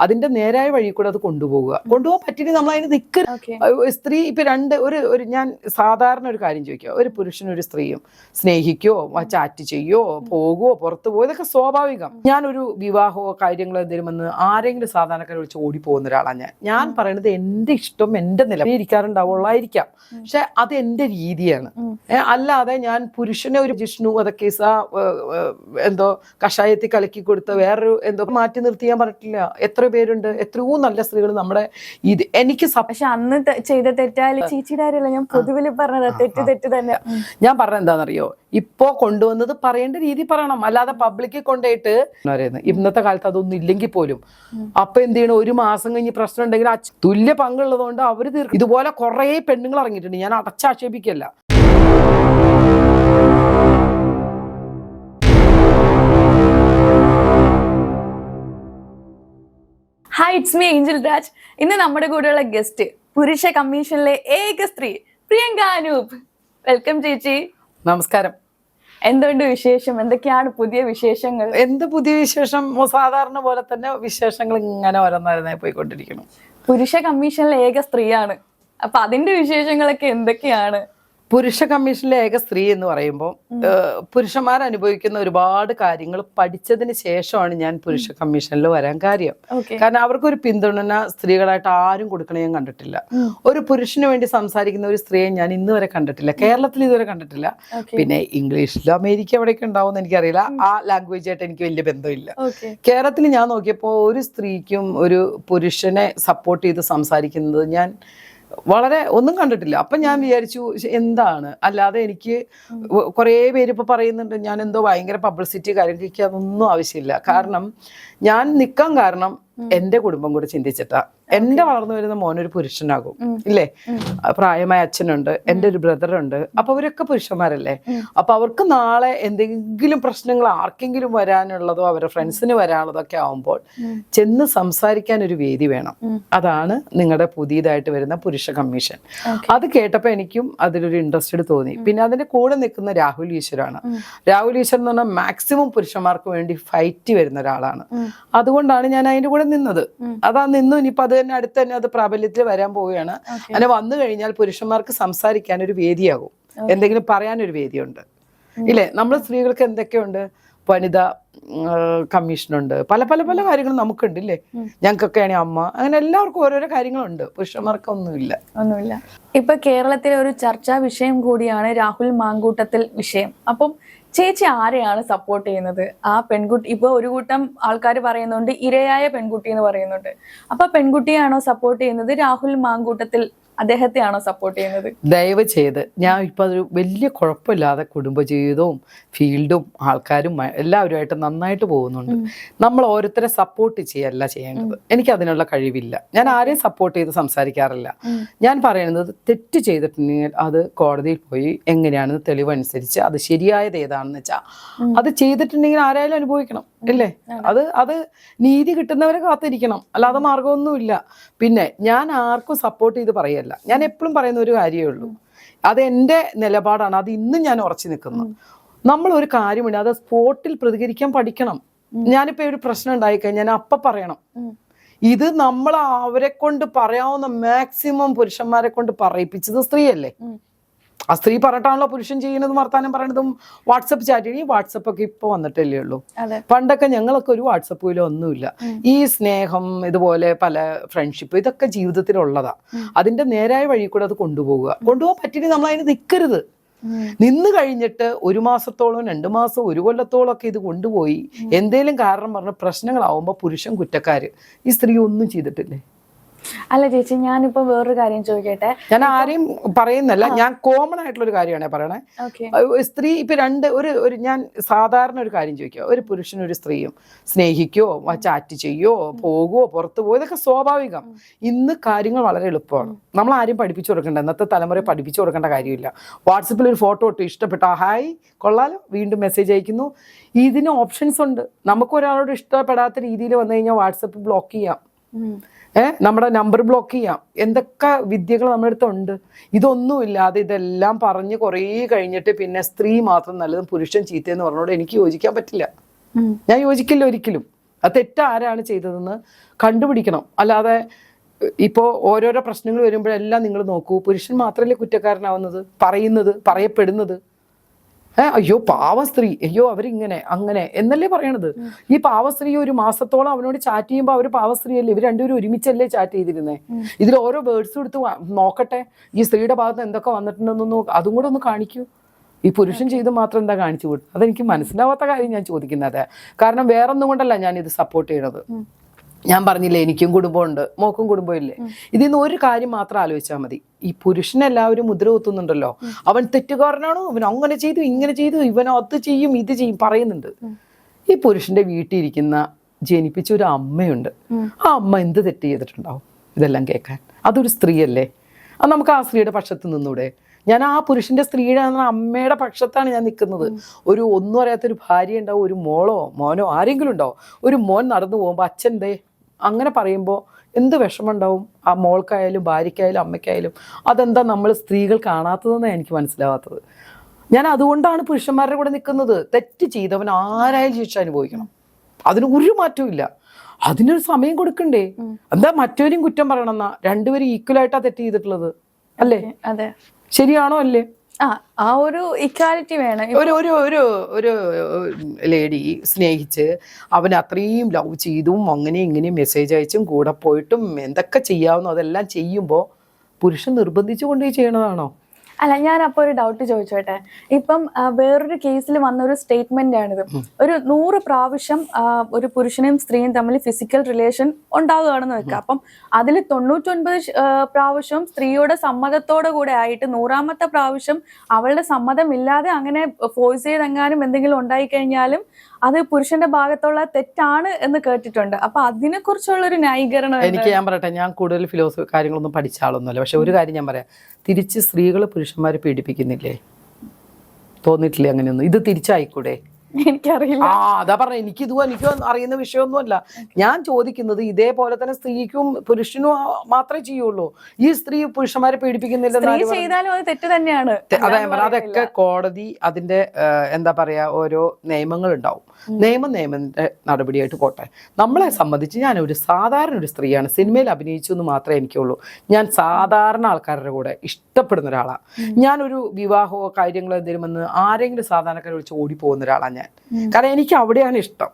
അതിന്റെ നേരായ വഴി കൂടെ അത് കൊണ്ടുപോകുക കൊണ്ടുപോകാൻ പറ്റിയിട്ട് നമ്മൾ അതിന് നിൽക്കുക സ്ത്രീ ഇപ്പൊ രണ്ട് ഒരു ഒരു ഞാൻ സാധാരണ ഒരു കാര്യം ചോദിക്കുക ഒരു പുരുഷനും ഒരു സ്ത്രീയും സ്നേഹിക്കോ ചാറ്റ് ചെയ്യോ പോകുവോ പുറത്തു പോകുമോ ഇതൊക്കെ സ്വാഭാവികം. ഞാനൊരു വിവാഹമോ കാര്യങ്ങളോ എന്തെങ്കിലും വന്ന് ആരെങ്കിലും സാധാരണക്കാരെ വിളിച്ച് ഓടി പോകുന്ന ഒരാളാണ് ഞാൻ. ഞാൻ പറയുന്നത് എന്റെ ഇഷ്ടം എന്റെ നില. ഇരിക്കാറുണ്ടാവുള്ളായിരിക്കാം. പക്ഷെ അത് എന്റെ രീതിയാണ്. അല്ലാതെ ഞാൻ പുരുഷനെ ഒരു ജിഷ്ണു വധക്കേസ എന്തോ കഷായത്തിൽ കലക്കി കൊടുത്ത വേറൊരു എന്തോ മാറ്റി നിർത്തി ഞാൻ പറഞ്ഞിട്ടില്ല. എത്ര പേരുണ്ട് എത്രയോ നല്ല സ്ത്രീകൾ നമ്മുടെ ഇത് എനിക്ക് പക്ഷെ അന്ന് ചെയ്ത തെറ്റായാലും ചേച്ചിയുടെ കാര്യമല്ല ഞാൻ പൊതുവിൽ പറഞ്ഞത്? തെറ്റ് തെറ്റ് തന്നെ. ഞാൻ പറഞ്ഞത് എന്താണെന്നറിയോ? ഇപ്പോ കൊണ്ടുവന്നത് പറയേണ്ട രീതി പറയണം. അല്ലാതെ പബ്ലിക്കിൽ കൊണ്ടുപോയിട്ട് ഇന്നത്തെ കാലത്ത് അതൊന്നും ഇല്ലെങ്കിൽ പോലും. അപ്പൊ എന്ത് ചെയ്യണം? ഒരു മാസം കഴിഞ്ഞ് പ്രശ്നം ഉണ്ടെങ്കിൽ തുല്യ പങ്കുള്ളതുകൊണ്ട് അവർ തീർക്കും ഇതുപോലെ കുറെ പെണ്ണുങ്ങൾ ഇറങ്ങിയിട്ടുണ്ട്. ഞാൻ അടച്ചാക്ഷേപിക്കല്ല hi it's me Angel Raj ഇന്ന് നമ്മുടെ കൂടെയുള്ള ഗസ്റ്റ് പുരുഷ കമ്മീഷനിലെ ഏക സ്ത്രീ പ്രിയങ്ക അനൂപ്. വെൽക്കം ചേച്ചി. നമസ്കാരം. എന്തുണ്ട് വിശേഷം? എന്തൊക്കെയാണ് പുതിയ വിശേഷങ്ങൾ? എന്ത് പുതിയ വിശേഷം? സാധാരണ പോലെ തന്നെ വിശേഷങ്ങൾ ഇങ്ങനെ ഓരോന്നോരോന്നായി പോയിക്കൊണ്ടിരിക്കുന്നു. പുരുഷ കമ്മീഷനിലെ ഏക സ്ത്രീയാണ്. അപ്പൊ അതിന്റെ വിശേഷങ്ങളൊക്കെ എന്തൊക്കെയാണ്? പുരുഷ കമ്മീഷനിലെ ഏക സ്ത്രീ എന്ന് പറയുമ്പോൾ പുരുഷന്മാർ അനുഭവിക്കുന്ന ഒരുപാട് കാര്യങ്ങൾ പഠിച്ചതിന് ശേഷമാണ് ഞാൻ പുരുഷ കമ്മീഷനിൽ വരാൻ കാര്യം. കാരണം അവർക്കൊരു പിന്തുണ സ്ത്രീകളായിട്ട് ആരും കൊടുക്കണേ ഞാൻ കണ്ടിട്ടില്ല. ഒരു പുരുഷന് വേണ്ടി സംസാരിക്കുന്ന ഒരു സ്ത്രീയെ ഞാൻ ഇന്ന് വരെ കണ്ടിട്ടില്ല. കേരളത്തിൽ ഇതുവരെ കണ്ടിട്ടില്ല. പിന്നെ ഇംഗ്ലീഷിൽ അമേരിക്ക എവിടെയൊക്കെ ഉണ്ടാവും എന്ന് എനിക്കറിയില്ല. ആ ലാംഗ്വേജ് ആയിട്ട് എനിക്ക് വലിയ ബന്ധമില്ല. കേരളത്തിൽ ഞാൻ നോക്കിയപ്പോൾ ഒരു സ്ത്രീക്കും ഒരു പുരുഷനെ സപ്പോർട്ട് ചെയ്ത് സംസാരിക്കുന്നത് ഞാൻ വളരെ ഒന്നും കണ്ടിട്ടില്ല. അപ്പം ഞാൻ വിചാരിച്ചു എന്താണ്? അല്ലാതെ എനിക്ക് കുറേ പേര് ഇപ്പൊ പറയുന്നുണ്ട് ഞാൻ എന്തോ ഭയങ്കര പബ്ലിസിറ്റി കാര്യം എനിക്ക് അതൊന്നും ആവശ്യമില്ല. കാരണം ഞാൻ നിൽക്കാൻ കാരണം എന്റെ കുടുംബം കൂടെ ചിന്തിച്ചിട്ടാ. എന്റെ വളർന്നു വരുന്ന മോൻ ഒരു പുരുഷനാകും ഇല്ലേ? പ്രായമായ അച്ഛനുണ്ട് എന്റെ ഒരു ബ്രദറുണ്ട് അപ്പൊ അവരൊക്കെ പുരുഷന്മാരല്ലേ? അപ്പൊ അവർക്ക് നാളെ എന്തെങ്കിലും പ്രശ്നങ്ങൾ ആർക്കെങ്കിലും വരാനുള്ളതോ അവരുടെ ഫ്രണ്ട്സിന് വരാനുള്ളതോ ഒക്കെ ആവുമ്പോൾ ചെന്ന് സംസാരിക്കാൻ ഒരു വേദി വേണം. അതാണ് നിങ്ങളുടെ പുതിയതായിട്ട് വരുന്ന പുരുഷ കമ്മീഷൻ അത് കേട്ടപ്പോൾ എനിക്കും അതിലൊരു ഇൻട്രസ്റ്റഡ് തോന്നി. പിന്നെ അതിന്റെ കൂടെ നിൽക്കുന്ന രാഹുൽ ഈശ്വരാണ്. രാഹുൽ ഈശ്വരൻ എന്ന് പറഞ്ഞാൽ മാക്സിമം പുരുഷന്മാർക്ക് വേണ്ടി ഫൈറ്റ് വരുന്ന ഒരാളാണ്. അതുകൊണ്ടാണ് ഞാൻ അതിന്റെ കൂടെ നിന്നത്. അതാ നിന്നു ഇനിയിപ്പോ അത് തന്നെ അടുത്ത് തന്നെ അത് പ്രാബല്യത്തിൽ വരാൻ പോവുകയാണ്. അങ്ങനെ വന്നു കഴിഞ്ഞാൽ പുരുഷന്മാർക്ക് സംസാരിക്കാൻ ഒരു വേദിയാകും. എന്തെങ്കിലും പറയാനൊരു വേദിയുണ്ട്. ഇല്ലേ? നമ്മൾ സ്ത്രീകൾക്ക് എന്തൊക്കെയുണ്ട്? വനിതാ കമ്മീഷനുണ്ട്. പല പല പല കാര്യങ്ങളും നമുക്കുണ്ട് ഇല്ലേ? ഞങ്ങൾക്കൊക്കെയാണ് അമ്മ. അങ്ങനെ എല്ലാവർക്കും ഓരോരോ കാര്യങ്ങളുണ്ട്. പുരുഷന്മാർക്ക് ഒന്നുമില്ല ഒന്നുമില്ല. ഇപ്പൊ കേരളത്തിലെ ഒരു ചർച്ചാ വിഷയം കൂടിയാണ് രാഹുൽ മാങ്കൂട്ടത്തിൽ വിഷയം. അപ്പം ചേച്ചി ആരെയാണ് സപ്പോർട്ട് ചെയ്യുന്നത്? ആ പെൺകുട്ടി ഇപ്പൊ ഒരു കൂട്ടം ആൾക്കാർ പറയുന്നുണ്ട് ഇരയായ പെൺകുട്ടി എന്ന് പറയുന്നുണ്ട്. അപ്പൊ പെൺകുട്ടിയാണോ സപ്പോർട്ട് ചെയ്യുന്നത്? രാഹുൽ മാങ്കൂട്ടത്തിൽ അദ്ദേഹത്തെയാണോ സപ്പോർട്ട് ചെയ്യുന്നത്? ദയവ് ചെയ്ത് ഞാൻ ഇപ്പം അതൊരു വലിയ കുഴപ്പമില്ലാതെ കുടുംബജീവിതവും ഫീൽഡും ആൾക്കാരും എല്ലാവരുമായിട്ട് നന്നായിട്ട് പോകുന്നുണ്ട്. നമ്മൾ ഓരോരുത്തരെ സപ്പോർട്ട് ചെയ്യല്ല ചെയ്യേണ്ടത്. എനിക്ക് അതിനുള്ള കഴിവില്ല. ഞാൻ ആരെയും സപ്പോർട്ട് ചെയ്ത് സംസാരിക്കാറില്ല. ഞാൻ പറയുന്നത് തെറ്റ് ചെയ്തിട്ടുണ്ടെങ്കിൽ അത് കോടതിയിൽ പോയി എങ്ങനെയാണെന്ന് തെളിവനുസരിച്ച് അത് ശരിയായത് ഏതാണെന്ന് വെച്ചാൽ അത് ചെയ്തിട്ടുണ്ടെങ്കിൽ ആരായാലും അനുഭവിക്കണം. അല്ലേ? അത്. അത് നീതി കിട്ടുന്നവരെ കാത്തിരിക്കണം. അല്ലാതെ മാർഗമൊന്നുമില്ല പിന്നെ ഞാൻ ആർക്കും സപ്പോർട്ട് ചെയ്ത് പറയല്ല. ഞാൻ എപ്പോഴും പറയുന്ന ഒരു കാര്യമേ ഉള്ളൂ. അത് എന്റെ നിലപാടാണ്. അത് ഇന്നും ഞാൻ ഉറച്ചു നിൽക്കുന്നു. നമ്മൾ ഒരു കാര്യമുണ്ട്. അത് സ്പോട്ടിൽ പ്രതികരിക്കാൻ പഠിക്കണം. ഞാനിപ്പോ ഒരു പ്രശ്നം ഉണ്ടായിക്കഴിഞ്ഞാൽ ഞാൻ അപ്പൊ പറയണം. ഇത് നമ്മൾ അവരെ കൊണ്ട് പറയാവുന്ന മാക്സിമം പുരുഷന്മാരെ കൊണ്ട് പറയിപ്പിച്ചത് സ്ത്രീയല്ലേ? ആ സ്ത്രീ പറഞ്ഞിട്ടാണല്ലോ പുരുഷൻ ചെയ്യുന്നതും വർത്താനം പറയണതും വാട്സപ്പ് ചാറ്റ് ഈ വാട്സപ്പ് ഒക്കെ ഇപ്പൊ വന്നിട്ടല്ലേ ഉള്ളൂ. പണ്ടൊക്കെ ഞങ്ങളൊക്കെ ഒരു വാട്സപ്പ് പോലും ഒന്നുമില്ല. ഈ സ്നേഹം ഇതുപോലെ പല ഫ്രണ്ട്ഷിപ്പ് ഇതൊക്കെ ജീവിതത്തിലുള്ളതാ. അതിന്റെ നേരായ വഴി കൂടെ അത് കൊണ്ടുപോകുക കൊണ്ടുപോകാൻ പറ്റിയിട്ട് നമ്മൾ അതിന് നിൽക്കരുത് നിന്ന് കഴിഞ്ഞിട്ട് ഒരു മാസത്തോളം രണ്ട് മാസം ഒരു കൊല്ലത്തോളം ഒക്കെ ഇത് കൊണ്ടുപോയി എന്തേലും കാരണം പറഞ്ഞ പ്രശ്നങ്ങളാവുമ്പോൾ പുരുഷൻ കുറ്റക്കാര്. ഈ സ്ത്രീ ഒന്നും ചെയ്തിട്ടില്ലേ? അല്ല ചേച്ചി ഞാനിപ്പോ വേറൊരു കാര്യം ചോദിക്കട്ടെ? ഞാൻ ആരെയും പറയുന്നല്ല. ഞാൻ കോമൺ ആയിട്ടുള്ള ഒരു കാര്യമാണ് പറയണേ. സ്ത്രീ ഇപ്പൊ രണ്ട് ഒരു ഒരു ഞാൻ സാധാരണ ഒരു കാര്യം ചോദിക്കുക ഒരു പുരുഷനും ഒരു സ്ത്രീയും സ്നേഹിക്കോ ചാറ്റ് ചെയ്യോ പോകുവോ പുറത്തു പോകുമോ ഇതൊക്കെ സ്വാഭാവികം. ഇന്ന് കാര്യങ്ങൾ വളരെ എളുപ്പമാണ്. നമ്മൾ ആരും പഠിപ്പിച്ചു കൊടുക്കണ്ട. ഇന്നത്തെ തലമുറയെ പഠിപ്പിച്ചു കൊടുക്കേണ്ട കാര്യമില്ല. വാട്സപ്പിൽ ഒരു ഫോട്ടോ ഇട്ട് ഇഷ്ടപ്പെട്ട? ഹായ് കൊള്ളാലോ. വീണ്ടും മെസ്സേജ് അയക്കുന്നു. ഇതിന് ഓപ്ഷൻസ് ഉണ്ട്. നമുക്ക് ഒരാളോട് ഇഷ്ടപ്പെടാത്ത രീതിയിൽ വന്നു കഴിഞ്ഞാൽ വാട്സപ്പ് ബ്ലോക്ക് ചെയ്യാം. ഏഹ് നമ്മുടെ നമ്പർ ബ്ലോക്ക് ചെയ്യാം. എന്തൊക്കെ വിദ്യകൾ നമ്മുടെ അടുത്തുണ്ട് ഇതൊന്നുമില്ലാതെ ഇതെല്ലാം പറഞ്ഞ് കുറേ കഴിഞ്ഞിട്ട് പിന്നെ സ്ത്രീ മാത്രം നല്ലതും പുരുഷൻ ചീത്തയെന്ന് പറഞ്ഞോട് എനിക്ക് യോജിക്കാൻ പറ്റില്ല. ഞാൻ യോജിക്കില്ല ഒരിക്കലും. അത് തെറ്റാരാണ് ചെയ്തതെന്ന് കണ്ടുപിടിക്കണം. അല്ലാതെ ഇപ്പോൾ ഓരോരോ പ്രശ്നങ്ങൾ വരുമ്പോഴെല്ലാം നിങ്ങൾ നോക്കൂ. പുരുഷൻ മാത്രമല്ലേ കുറ്റക്കാരനാവുന്നത്? പറയുന്നത് പറയപ്പെടുന്നത്. ഏ അയ്യോ പാവ സ്ത്രീ അയ്യോ അവരിങ്ങനെ അങ്ങനെ എന്നല്ലേ പറയണത്? ഈ പാവ സ്ത്രീ ഒരു മാസത്തോളം അവനോട് ചാറ്റ് ചെയ്യുമ്പോൾ അവർ പാവ സ്ത്രീ അല്ലേ ഇവർ രണ്ടുപേരും ഒരുമിച്ചല്ലേ ചാറ്റ് ചെയ്തിരുന്നേ? ഇതിൽ ഓരോ വേർഡ്സും എടുത്ത് നോക്കട്ടെ. ഈ സ്ത്രീയുടെ ഭാഗത്ത് എന്തൊക്കെ വന്നിട്ടുണ്ടെന്ന് നോക്ക്. അതും കൂടെ ഒന്ന് കാണിക്കൂ. ഈ പുരുഷൻ ചെയ്ത് മാത്രം എന്താ കാണിച്ചു വിട്ടു അതെനിക്ക് മനസ്സിലാവാത്ത കാര്യം ഞാൻ ചോദിക്കുന്നത്. കാരണം വേറൊന്നും കൊണ്ടല്ല ഞാൻ ഇത് സപ്പോർട്ട് ചെയ്യണത് ഞാൻ പറഞ്ഞില്ലേ എനിക്കും കുടുംബമുണ്ട് മോക്കും കുടുംബമില്ലേ. ഇതിൽ നിന്ന് ഒരു കാര്യം മാത്രം ആലോചിച്ചാൽ മതി. ഈ പുരുഷനെല്ലാവരും മുദ്ര കുത്തുന്നുണ്ടല്ലോ. അവൻ തെറ്റുകാരനാണോ? ഇവൻ അങ്ങനെ ചെയ്തു ഇങ്ങനെ ചെയ്തു ഇവൻ അത് ചെയ്യും ഇത് ചെയ്യും പറയുന്നുണ്ട്. ഈ പുരുഷന്റെ വീട്ടിൽ ഇരിക്കുന്ന ജനിപ്പിച്ച ഒരു അമ്മയുണ്ട്. ആ അമ്മ എന്ത് തെറ്റ് ചെയ്തിട്ടുണ്ടാവും? ഇതെല്ലാം കേൾക്കാൻ. അതൊരു സ്ത്രീയല്ലേ? അത് നമുക്ക് ആ സ്ത്രീയുടെ പക്ഷത്ത് നിന്നൂടെ. ഞാൻ ആ പുരുഷന്റെ സ്ത്രീയുടെ അമ്മയുടെ പക്ഷത്താണ് ഞാൻ നിൽക്കുന്നത്. ഒരു ഒന്നും അറിയാത്തൊരു ഭാര്യ ഉണ്ടാവും ഒരു മോളോ മോനോ ആരെങ്കിലും ഉണ്ടാവും ഒരു മോൻ നടന്നു പോകുമ്പോൾ അച്ഛൻ ദേ അങ്ങനെ പറയുമ്പോൾ എന്ത് വിഷമമുണ്ടാവും? ആ മോൾക്കായാലും ഭാര്യയ്ക്കായാലും അമ്മയ്ക്കായാലും അതെന്താ നമ്മൾ സ്ത്രീകൾ കാണാത്തതെന്നാണ് എനിക്ക് മനസ്സിലാവാത്തത്. ഞാൻ അതുകൊണ്ടാണ് പുരുഷന്മാരുടെ കൂടെ നിൽക്കുന്നത്. തെറ്റ് ചെയ്തവൻ ആരായാലും ശിക്ഷ അനുഭവിക്കണം. അതിന് ഒരു മാറ്റവും ഇല്ല. അതിനൊരു സമയം കൊടുക്കണ്ടേ? എന്താ മറ്റവരും കുറ്റം പറയണമെന്നാ രണ്ടുപേരും ഈക്വൽ ആയിട്ടാ തെറ്റ് ചെയ്തിട്ടുള്ളത്. അല്ലേ? അതെ. ശരിയാണോ അല്ലേ? ആ ഒരു ഇക്വാലിറ്റി വേണം. ഒരു ഒരു ഒരു ഒരു ലേഡി സ്നേഹിച്ച് അവൻ അത്രയും ലവ് ചെയ്തും അങ്ങനെ ഇങ്ങനെ മെസ്സേജ് അയച്ചും കൂടെ പോയിട്ടും എന്തൊക്കെ ചെയ്യാവുന്നോ അതെല്ലാം ചെയ്യുമ്പോൾ പുരുഷൻ നിർബന്ധിച്ചു കൊണ്ടേ ചെയ്യണതാണോ? അല്ല ഞാൻ അപ്പോൾ ഒരു ഡൗട്ട് ചോദിച്ചോട്ടെ? ഇപ്പം വേറൊരു കേസിൽ വന്ന ഒരു സ്റ്റേറ്റ്മെന്റ് ആണിത്. ഒരു നൂറ് പ്രാവശ്യം ഒരു പുരുഷനും സ്ത്രീയും തമ്മിൽ ഫിസിക്കൽ റിലേഷൻ ഉണ്ടാവുകയാണെന്ന് വെക്കുക അപ്പം അതിൽ തൊണ്ണൂറ്റൊൻപത് പ്രാവശ്യം സ്ത്രീയുടെ സമ്മതത്തോടെ കൂടെ ആയിട്ട് നൂറാമത്തെ പ്രാവശ്യം അവളുടെ സമ്മതമില്ലാതെ അങ്ങനെ ഫോഴ്സ് ചെയ്തെങ്ങാനും എന്തെങ്കിലും ഉണ്ടായി കഴിഞ്ഞാലും അത് പുരുഷന്റെ ഭാഗത്തുള്ള തെറ്റാണ് എന്ന് കേട്ടിട്ടുണ്ട്. അപ്പൊ അതിനെ കുറിച്ചുള്ള ഒരു ന്യായീകരണം എനിക്ക് ഞാൻ പറയട്ടെ ഞാൻ കൂടുതൽ ഫിലോസഫി കാര്യങ്ങളൊന്നും പഠിച്ച ആളൊന്നുമല്ല. പക്ഷെ ഒരു കാര്യം ഞാൻ പറയാം. തിരിച്ച് സ്ത്രീകൾ പുരുഷന്മാരെ പീഡിപ്പിക്കുന്നില്ലേ? തോന്നിയിട്ടില്ലേ അങ്ങനെയൊന്നും? ഇത് തിരിച്ചായിക്കൂടെ? എനിക്കറിയില്ല. ആ അതാ പറഞ്ഞ എനിക്ക് ഇതും എനിക്ക് അറിയുന്ന വിഷയമൊന്നുമല്ല. ഞാൻ ചോദിക്കുന്നത് ഇതേപോലെ തന്നെ സ്ത്രീക്കും പുരുഷനും മാത്രമേ ചെയ്യുള്ളൂ. ഈ സ്ത്രീ പുരുഷന്മാരെ ചെയ്താലും അത് തെറ്റ് തന്നെയാണ്. അതെ അതൊക്കെ കോടതി അതിന്റെ എന്താ പറയാ ഓരോ നിയമങ്ങൾ ഉണ്ടാവും നിയമം നിയമത്തിന്റെ നടപടിയായിട്ട് പോട്ടെ. നമ്മളെ സംബന്ധിച്ച് ഞാൻ ഒരു സാധാരണ ഒരു സ്ത്രീയാണ്. സിനിമയിൽ അഭിനയിച്ചു എന്ന് മാത്രമേ എനിക്കുള്ളൂ. ഞാൻ സാധാരണ ആൾക്കാരുടെ കൂടെ ഇഷ്ടപ്പെടുന്ന ഒരാളാണ് ഞാനൊരു വിവാഹമോ കാര്യങ്ങളോ എന്തെങ്കിലും വന്ന് ആരെങ്കിലും സാധാരണക്കാരെ വിളിച്ച് ഓടിപ്പോകുന്ന ഒരാളാണ് ഞാൻ. കാരണം എനിക്ക് അവിടെയാണ് ഇഷ്ടം.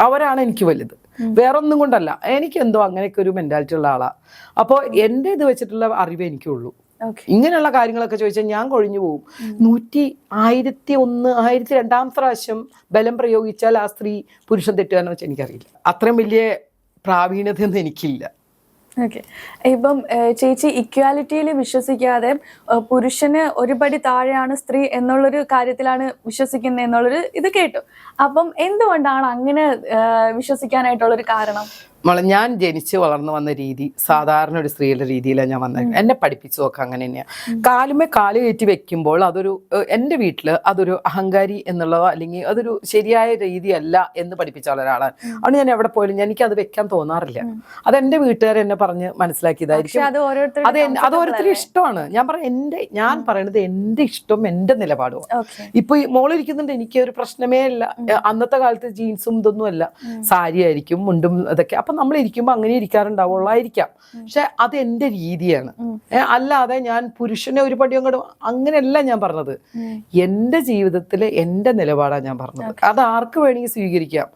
അവരാണ് എനിക്ക് വലുത്. വേറൊന്നും കൊണ്ടല്ല. എനിക്ക് എന്തോ അങ്ങനെയൊക്കെ ഒരു മെന്റാലിറ്റി ഉള്ള ആളാ. അപ്പോൾ എന്റെ ഇത് വെച്ചിട്ടുള്ള അറിവ് എനിക്കുള്ളൂ. ഇങ്ങനെയുള്ള കാര്യങ്ങളൊക്കെ ചോദിച്ചാൽ ഞാൻ കൊഴിഞ്ഞു പോകും നൂറ്റി ആയിരത്തി ഒന്ന് ആയിരത്തി രണ്ടാം പ്രാവശ്യം ബലം പ്രയോഗിച്ചാൽ ആ സ്ത്രീ പുരുഷൻ തെറ്റുകാരനെ വെച്ചാൽ എനിക്കറിയില്ല. അത്രയും വലിയ പ്രാവീണ്യതയൊന്നും എനിക്കില്ല. ഇപ്പം ചേച്ചി ഇക്വാലിറ്റിയിൽ വിശ്വസിക്കാതെ പുരുഷന് ഒരുപടി താഴെയാണ് സ്ത്രീ എന്നുള്ളൊരു കാര്യത്തിലാണ് വിശ്വസിക്കുന്നത് എന്നുള്ളൊരു ഇത് കേട്ടു. അപ്പം എന്തുകൊണ്ടാണ് അങ്ങനെ വിശ്വസിക്കാനായിട്ടുള്ളൊരു കാരണം? ഞാൻ ജനിച്ച് വളർന്നു വന്ന രീതി സാധാരണ ഒരു സ്ത്രീയുടെ രീതിയിലാണ് ഞാൻ വന്നത് എന്നെ പഠിപ്പിച്ചു നോക്കാം അങ്ങനെ തന്നെയാണ് കാലുമേ കാൽ കയറ്റി വെക്കുമ്പോൾ അതൊരു എന്റെ വീട്ടിൽ അതൊരു അഹങ്കാരി എന്നുള്ളതോ അല്ലെങ്കിൽ അതൊരു ശരിയായ രീതിയല്ല എന്ന് പഠിപ്പിച്ച ഒരാളാണ്. അതുകൊണ്ട് ഞാൻ എവിടെ പോയാലും എനിക്ക് അത് വെക്കാൻ തോന്നാറില്ല. അത് എന്റെ വീട്ടുകാർ എന്നെ പറഞ്ഞ് മനസ്സിലാക്കിയതായിരിക്കും. അത് അത് ഓരോരുത്തരും ഇഷ്ടമാണ്. ഞാൻ പറയാം എന്റെ ഞാൻ പറയണത് എന്റെ ഇഷ്ടം എന്റെ നിലപാടും ഇപ്പൊ ഈ മോളിരിക്കുന്നുണ്ട് എനിക്ക് ഒരു പ്രശ്നമേ അല്ല അന്നത്തെ കാലത്ത് ജീൻസും ഇതൊന്നും അല്ല. സാരി ആയിരിക്കും മുണ്ടും ഇതൊക്കെ. അപ്പൊ നമ്മൾ ഇരിക്കുമ്പോൾ അങ്ങനെ ഇരിക്കാറുണ്ടാവുള്ളായിരിക്കാം. പക്ഷെ അത് എന്റെ രീതിയാണ് അല്ലാതെ ഞാൻ പുരുഷനെ ഒരു പടി അങ്ങോട്ട് അങ്ങനെയല്ല ഞാൻ പറഞ്ഞത്. എന്റെ ജീവിതത്തിൽ എന്റെ നിലപാടാണ് ഞാൻ പറഞ്ഞത്. അത് ആർക്ക് വേണമെങ്കിൽ സ്വീകരിക്കാം.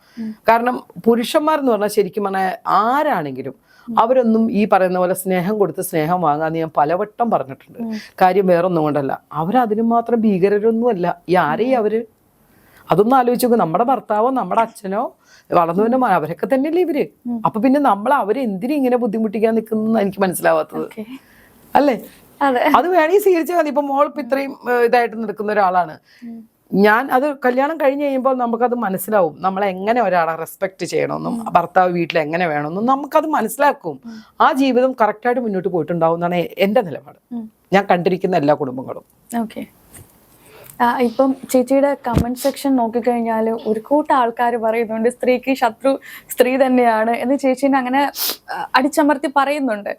കാരണം പുരുഷന്മാരെന്ന് പറഞ്ഞാൽ ശരിക്കും പറഞ്ഞാൽ ആരാണെങ്കിലും അവരൊന്നും ഈ പറയുന്ന പോലെ സ്നേഹം കൊടുത്ത് സ്നേഹം വാങ്ങാന്ന് ഞാൻ പലവട്ടം പറഞ്ഞിട്ടുണ്ട്. കാര്യം വേറൊന്നും കൊണ്ടല്ല. അവരതിനു മാത്രം ഭീകരരൊന്നുമല്ല. ഈ ആരെയും അവർ അതൊന്നും ആലോചിച്ച് നോക്കും. നമ്മുടെ ഭർത്താവോ നമ്മുടെ അച്ഛനോ വളർന്നു വരുന്ന അവരൊക്കെ തന്നെയല്ലേ ഇവർ? അപ്പൊ പിന്നെ നമ്മൾ അവരെ എന്തിനും ഇങ്ങനെ ബുദ്ധിമുട്ടിക്കാൻ നിൽക്കുന്നു എനിക്ക് മനസ്സിലാവാത്തത്. അല്ലേ? അതെ. വേണമെങ്കിൽ സ്വീകരിച്ചാൽ മതി. ഇപ്പൊ മോൾ ഇപ്പൊ ഇത്രയും ഇതായിട്ട് നിൽക്കുന്ന ഒരാളാണ്. ഞാൻ അത് കല്യാണം കഴിഞ്ഞ് കഴിയുമ്പോൾ നമുക്കത് മനസ്സിലാവും. നമ്മൾ എങ്ങനെ ഒരാളെ റെസ്പെക്ട് ചെയ്യണമെന്നും ഭർത്താവ് വീട്ടിൽ എങ്ങനെ വേണമെന്നും നമുക്കത് മനസ്സിലാക്കും. ആ ജീവിതം കറക്റ്റായിട്ട് മുന്നോട്ട് പോയിട്ടുണ്ടാവും എന്നാണ് എന്റെ എന്റെ നിലപാട്. ഞാൻ കണ്ടിരിക്കുന്ന എല്ലാ കുടുംബങ്ങളും. ഓക്കെ. ഇപ്പം ചേച്ചിയുടെ കമന്റ് സെക്ഷൻ നോക്കിക്കഴിഞ്ഞാൽ ഒരു കൂട്ടം ആൾക്കാർ പറയുന്നുണ്ട് സ്ത്രീക്ക് ശത്രു സ്ത്രീ തന്നെയാണ് എന്ന് ചേച്ചീനെ അങ്ങനെ അടിച്ചമർത്തി പറയുന്നുണ്ട്.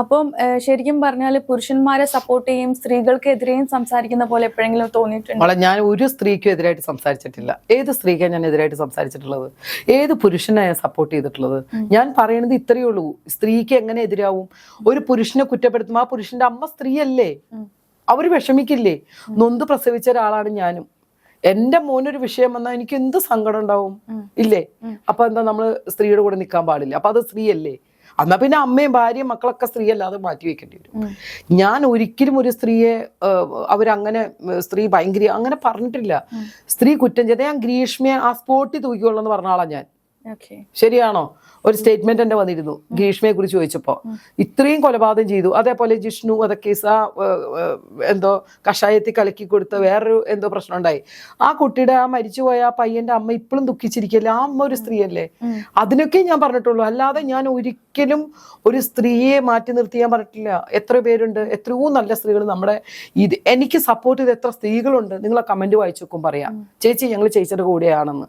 അപ്പം ശരിക്കും പറഞ്ഞാൽ പുരുഷന്മാരെ സപ്പോർട്ട് ചെയ്യും സ്ത്രീകൾക്കെതിരെയും സംസാരിക്കുന്ന പോലെ എപ്പോഴെങ്കിലും തോന്നിയിട്ടുണ്ട്? ഞാൻ ഒരു സ്ത്രീക്കും എതിരായിട്ട് സംസാരിച്ചിട്ടില്ല. ഏത് സ്ത്രീക്കാണ് ഞാൻ എതിരായിട്ട് സംസാരിച്ചിട്ടുള്ളത്? ഏത് പുരുഷനെ ഞാൻ സപ്പോർട്ട് ചെയ്തിട്ടുള്ളത്? ഞാൻ പറയുന്നത് ഇത്രയേ ഉള്ളൂ. സ്ത്രീക്ക് എങ്ങനെ എതിരാവും? ഒരു പുരുഷനെ കുറ്റപ്പെടുത്തും ആ പുരുഷന്റെ അമ്മ സ്ത്രീയല്ലേ? അവർ വിഷമിക്കില്ലേ? നൊന്ത് പ്രസവിച്ച ഒരാളാണ് ഞാനും. എന്റെ മോനൊരു വിഷയം വന്നാൽ എനിക്ക് എന്ത് സങ്കടം ഉണ്ടാവും? ഇല്ലേ? അപ്പൊ എന്താ നമ്മൾ സ്ത്രീയുടെ കൂടെ നിൽക്കാൻ പാടില്ല. അപ്പൊ അത് സ്ത്രീയല്ലേ? എന്നാ പിന്നെ അമ്മയും ഭാര്യയും മക്കളൊക്കെ സ്ത്രീ അല്ലാതെ മാറ്റി വെക്കേണ്ടി വരും. ഞാൻ ഒരിക്കലും ഒരു സ്ത്രീയെ അവരങ്ങനെ സ്ത്രീ ഭയങ്കര അങ്ങനെ പറഞ്ഞിട്ടില്ല. സ്ത്രീ കുറ്റം ചെയ്ത ഞാൻ ഗ്രീഷ്മയെ ആ സ്പോട്ടിൽ തൂക്കിക്കൊള്ളെന്ന് പറഞ്ഞ ആളാ ഞാൻ. ശരിയാണോ? ഒരു സ്റ്റേറ്റ്മെന്റ് തന്നെ വന്നിരുന്നു ഗ്രീഷ്മയെ കുറിച്ച് ചോദിച്ചപ്പോ. ഇത്രയും കൊലപാതകം ചെയ്തു. അതേപോലെ ജിഷ്ണു വധക്കേസ് ആ ഏഹ്, ഏഹ്, എന്തോ കഷായത്തിൽ കലക്കി കൊടുത്ത വേറൊരു എന്തോ പ്രശ്നം ഉണ്ടായി ആ കുട്ടിയുടെ ആ മരിച്ചുപോയ ആ പയ്യന്റെ അമ്മ ഇപ്പോഴും ദുഃഖിച്ചിരിക്കല്ലേ ആ അമ്മ ഒരു സ്ത്രീയല്ലേ? അതിനൊക്കെ ഞാൻ പറഞ്ഞിട്ടുള്ളൂ. അല്ലാതെ ഞാൻ ഒരിക്കലും ഒരു സ്ത്രീയെ മാറ്റി നിർത്തി ഞാൻ പറഞ്ഞിട്ടില്ല. എത്ര പേരുണ്ട്? എത്രയോ നല്ല സ്ത്രീകൾ നമ്മുടെ ഇത് എനിക്ക് സപ്പോർട്ട് ചെയ്ത് എത്ര സ്ത്രീകളുണ്ട്? നിങ്ങൾ ആ കമന്റ് വായിച്ചു നോക്കും പറയാം ചേച്ചി ഞങ്ങൾ ചേച്ചിയുടെ കൂടെയാണെന്ന്.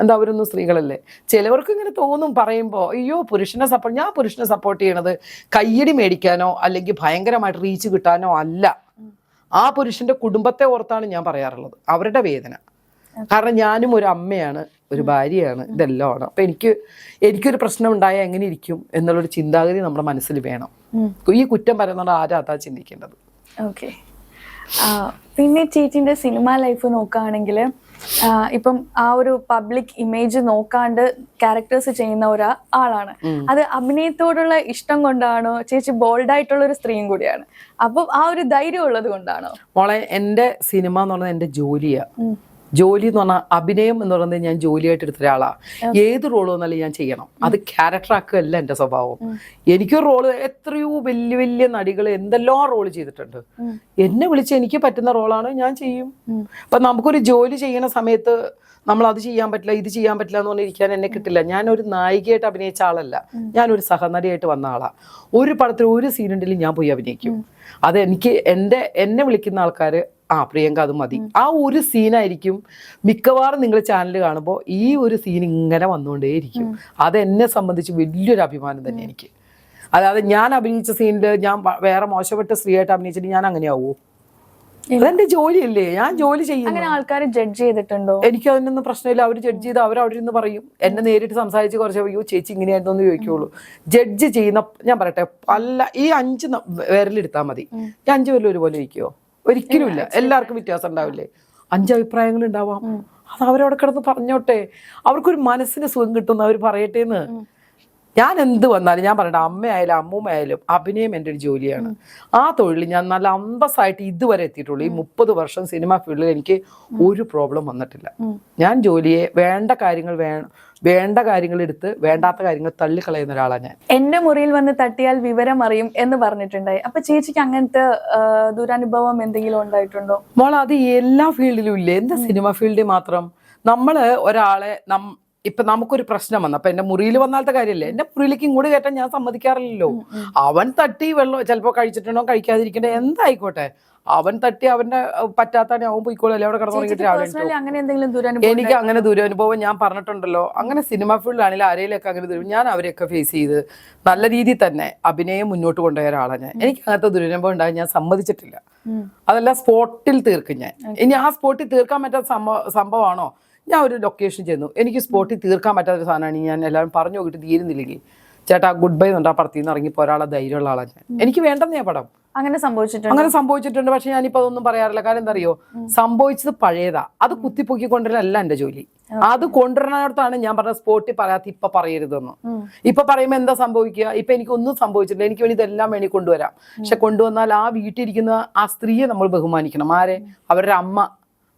എന്താ അവരൊന്നും സ്ത്രീകളല്ലേ? ചിലവർക്ക് ഇങ്ങനെ തോന്നും പറയുമ്പോൾ അയ്യോ പുരുഷനെ സപ്പോർട്ട് ഞാൻ പുരുഷനെ സപ്പോർട്ട് ചെയ്യണത് കയ്യടി മേടിക്കാനോ അല്ലെങ്കിൽ ഭയങ്കരമായിട്ട് റീച്ച് കിട്ടാനോ അല്ല. ആ പുരുഷന്റെ കുടുംബത്തെ ഓർത്താണ് ഞാൻ പറയാറുള്ളത്. അവരുടെ വേദന. കാരണം ഞാനും ഒരു അമ്മയാണ് ഒരു ഭാര്യയാണ് ഇതെല്ലാം ആണ്. അപ്പൊ എനിക്ക് എനിക്കൊരു പ്രശ്നം ഉണ്ടായാൽ എങ്ങനെ ഇരിക്കും എന്നുള്ളൊരു ചിന്താഗതി നമ്മുടെ മനസ്സിൽ വേണം. ഈ കുറ്റം പറയുന്നത് ആരാ അതാ ചിന്തിക്കേണ്ടത്? ഓക്കെ. പിന്നെ ചേച്ചിന്റെ സിനിമ ലൈഫ് നോക്കുകയാണെങ്കിൽ ഇപ്പം ആ ഒരു പബ്ലിക് ഇമേജ് നോക്കാണ്ട് ക്യാരക്ടേഴ്സ് ചെയ്യുന്ന ഒരു ആളാണ്. അത് അഭിനയത്തോടുള്ള ഇഷ്ടം കൊണ്ടാണോ ചേച്ചി ബോൾഡ് ആയിട്ടുള്ള ഒരു സ്ത്രീയും കൂടിയാണ്. അപ്പം ആ ഒരു ധൈര്യം ഉള്ളത് കൊണ്ടാണോ? മോളെ എന്റെ സിനിമ എന്ന് പറഞ്ഞത് എന്റെ ജോലിയാ. ജോലി എന്ന് പറഞ്ഞാൽ അഭിനയം എന്ന് പറയുന്നത് ഞാൻ ജോലിയായിട്ട് എടുത്ത ഒരാളാണ് ഏത് റോൾ വന്നാലും ഞാൻ ചെയ്യണം. അത് ക്യാരക്ടർ ആക്കുകയല്ല എന്റെ സ്വഭാവം. എനിക്കൊരു റോൾ എത്രയോ വലിയ വലിയ നടികൾ എന്തെല്ലാം റോൾ ചെയ്തിട്ടുണ്ട്. എന്നെ വിളിച്ച് എനിക്ക് പറ്റുന്ന റോളാണ് ഞാൻ ചെയ്യും. അപ്പൊ നമുക്കൊരു ജോലി ചെയ്യുന്ന സമയത്ത് നമ്മൾ അത് ചെയ്യാൻ പറ്റില്ല ഇത് ചെയ്യാൻ പറ്റില്ല എന്ന് പറഞ്ഞിരിക്കാൻ എന്നെ കിട്ടില്ല. ഞാൻ ഒരു നായികയായിട്ട് അഭിനയിച്ച ആളല്ല. ഞാനൊരു സഹനടിയായിട്ട് വന്ന ആളാണ് ഒരു പടത്തിൽ ഒരു സീനുണ്ടെങ്കിലും ഞാൻ പോയി അഭിനയിക്കും. അത് എനിക്ക് എന്റെ എന്നെ വിളിക്കുന്ന ആൾക്കാർ ആ പ്രിയങ്ക അത് മതി. ആ ഒരു സീനായിരിക്കും മിക്കവാറും നിങ്ങൾ ചാനൽ കാണുമ്പോൾ ഈ ഒരു സീൻ ഇങ്ങനെ വന്നുകൊണ്ടേയിരിക്കും. അത് എന്നെ സംബന്ധിച്ച് വലിയൊരു അഭിമാനം തന്നെ എനിക്ക്. അതായത് ഞാൻ അഭിനയിച്ച സീനിൽ ഞാൻ വേറെ മോശപ്പെട്ട സ്ത്രീയായിട്ട് അഭിനയിച്ചിട്ട് ഞാൻ അങ്ങനെയാവോ? അതെന്റെ ജോലിയല്ലേ? ഞാൻ ജോലി ചെയ്യുന്നു. ആൾക്കാരെ ജഡ്ജ് ചെയ്തിട്ടുണ്ടോ? എനിക്ക് അതിനൊന്നും പ്രശ്നമില്ല. അവർ ജഡ്ജ് ചെയ്ത് അവർ അവിടെ ഇരുന്ന് പറയും. എന്നെ നേരിട്ട് സംസാരിച്ച് കുറച്ച് അയ്യോ ചേച്ചി ഇങ്ങനെയായിരുന്നു എന്ന് ചോദിക്കുള്ളൂ. ജഡ്ജ് ചെയ്യുന്ന ഞാൻ പറയട്ടെ പല ഈ അഞ്ച് വിരലെടുത്താൽ മതി. ഈ അഞ്ച് വിരൽ ഒരുപോലെ ഇരിക്കുവോ? ഒരിക്കലും ഇല്ല. എല്ലാവർക്കും വ്യത്യാസം ഉണ്ടാവില്ലേ? അഞ്ച് അഭിപ്രായങ്ങൾ ഉണ്ടാവാം അത് അവരവിടെ കിടന്ന് പറഞ്ഞോട്ടെ. അവർക്കൊരു മനസ്സിന് സുഖം കിട്ടുന്ന അവർ പറയട്ടെ എന്ന്. ഞാൻ എന്ത് വന്നാലും ഞാൻ പറയട്ടെ അമ്മയായാലും അമ്മൂമ്മയായാലും അഭിനയം എന്റെ ഒരു ജോലിയാണ്. ആ തൊഴിൽ ഞാൻ നല്ല അന്തസ്സായിട്ട് ഇതുവരെ എത്തിയിട്ടുള്ളൂ. ഈ മുപ്പത് വർഷം സിനിമ ഫീൽഡിൽ എനിക്ക് ഒരു പ്രോബ്ലം വന്നിട്ടില്ല. ഞാൻ ജോലിയെ വേണ്ട കാര്യങ്ങൾ വേണം വേണ്ട കാര്യങ്ങൾ എടുത്ത് വേണ്ടാത്ത കാര്യങ്ങൾ തള്ളിക്കളയുന്ന ഒരാളാണ് ഞാൻ. എന്റെ മുറിയിൽ വന്ന് തട്ടിയാൽ വിവരം അറിയും എന്ന് പറഞ്ഞിട്ടുണ്ടായി. അപ്പൊ ചേച്ചിക്ക് അങ്ങനത്തെ ദുരനുഭവം എന്തെങ്കിലും ഉണ്ടായിട്ടുണ്ടോ? മോൾ അത് എല്ലാ ഫീൽഡിലും ഇല്ലേ? എന്താ സിനിമ ഫീൽഡിൽ മാത്രം? നമ്മൾ ഒരാളെ നം ഇപ്പൊ നമുക്കൊരു പ്രശ്നം വന്നു. അപ്പൊ എന്റെ മുറിയിൽ വന്നാലത്തെ കാര്യമല്ലേ? എന്റെ മുറിയിലേക്ക് ഇങ്ങോട്ട് കയറ്റാൻ ഞാൻ സമ്മതിക്കാറില്ലല്ലോ. അവൻ തട്ടി വെള്ളം ചിലപ്പോ കഴിച്ചിട്ടുണ്ടോ കഴിക്കാതിരിക്കണ്ടോ എന്തായിക്കോട്ടെ. അവൻ തട്ടി അവന്റെ പറ്റാത്താണെ അവൻ പോയിക്കോളൂ. അല്ലെ അവിടെ ദുരനുഭവം എനിക്ക് അങ്ങനെ ദുരനുഭവം ഞാൻ പറഞ്ഞിട്ടുണ്ടല്ലോ. അങ്ങനെ സിനിമ ഫീൽഡിലാണെങ്കിൽ ആരെയിലൊക്കെ അങ്ങനെ ദുരം ഞാൻ അവരെയൊക്കെ ഫേസ് ചെയ്ത് നല്ല രീതിയിൽ തന്നെ അഭിനയം മുന്നോട്ട് കൊണ്ടുപോയ ഒരാളാണ് ഞാൻ. എനിക്ക് അങ്ങനത്തെ ദുരനുഭവം ഉണ്ടായി ഞാൻ സമ്മതിച്ചിട്ടില്ല. അതെല്ലാം സ്പോട്ടിൽ തീർക്കും ഞാൻ. ഇനി ആ സ്പോട്ടിൽ തീർക്കാൻ പറ്റാത്ത സംഭവ സംഭവമാണോ? ഞാൻ ഒരു ലൊക്കേഷൻ ചെന്നു. എനിക്ക് സ്പോട്ടിൽ തീർക്കാൻ പറ്റാത്ത ഒരു സാധനമാണ്. ഞാൻ എല്ലാവരും പറഞ്ഞു നോക്കിയിട്ട് തീരുന്നില്ലെങ്കിൽ ചേട്ടാ ഗുഡ് ബൈ എന്നുണ്ട് ആ പടത്തിൽ നിന്ന് ഇറങ്ങി പോരാളെ ധൈര്യമുള്ള ആളാണ് ഞാൻ. എനിക്ക് വേണ്ടെന്നേ പടം. അങ്ങനെ സംഭവിച്ചിട്ടുണ്ട്. അങ്ങനെ സംഭവിച്ചിട്ടുണ്ട്. പക്ഷെ ഞാനിപ്പോ അതൊന്നും പറയാറില്ല. കാരണം എന്താ അറിയോ? സംഭവിച്ചത് പഴയതാ. അത് കുത്തിപ്പൊക്കി കൊണ്ടുവരലല്ല എന്റെ ജോലി. അത് കൊണ്ടുവരുന്നിടത്താണ് ഞാൻ പറഞ്ഞ സ്പോട്ടിൽ പറയാത്ത ഇപ്പൊ പറയരുതെന്ന്. ഇപ്പൊ പറയുമ്പോ എന്താ സംഭവിക്കുക? ഇപ്പൊ എനിക്ക് ഒന്നും സംഭവിച്ചിട്ടില്ല. എനിക്ക് വേണ്ടി ഇതെല്ലാം വേണി കൊണ്ടുവരാം. പക്ഷെ കൊണ്ടുവന്നാൽ ആ വീട്ടിലിരിക്കുന്ന ആ സ്ത്രീയെ നമ്മൾ ബഹുമാനിക്കണം. ആരെ? അവരുടെ അമ്മ.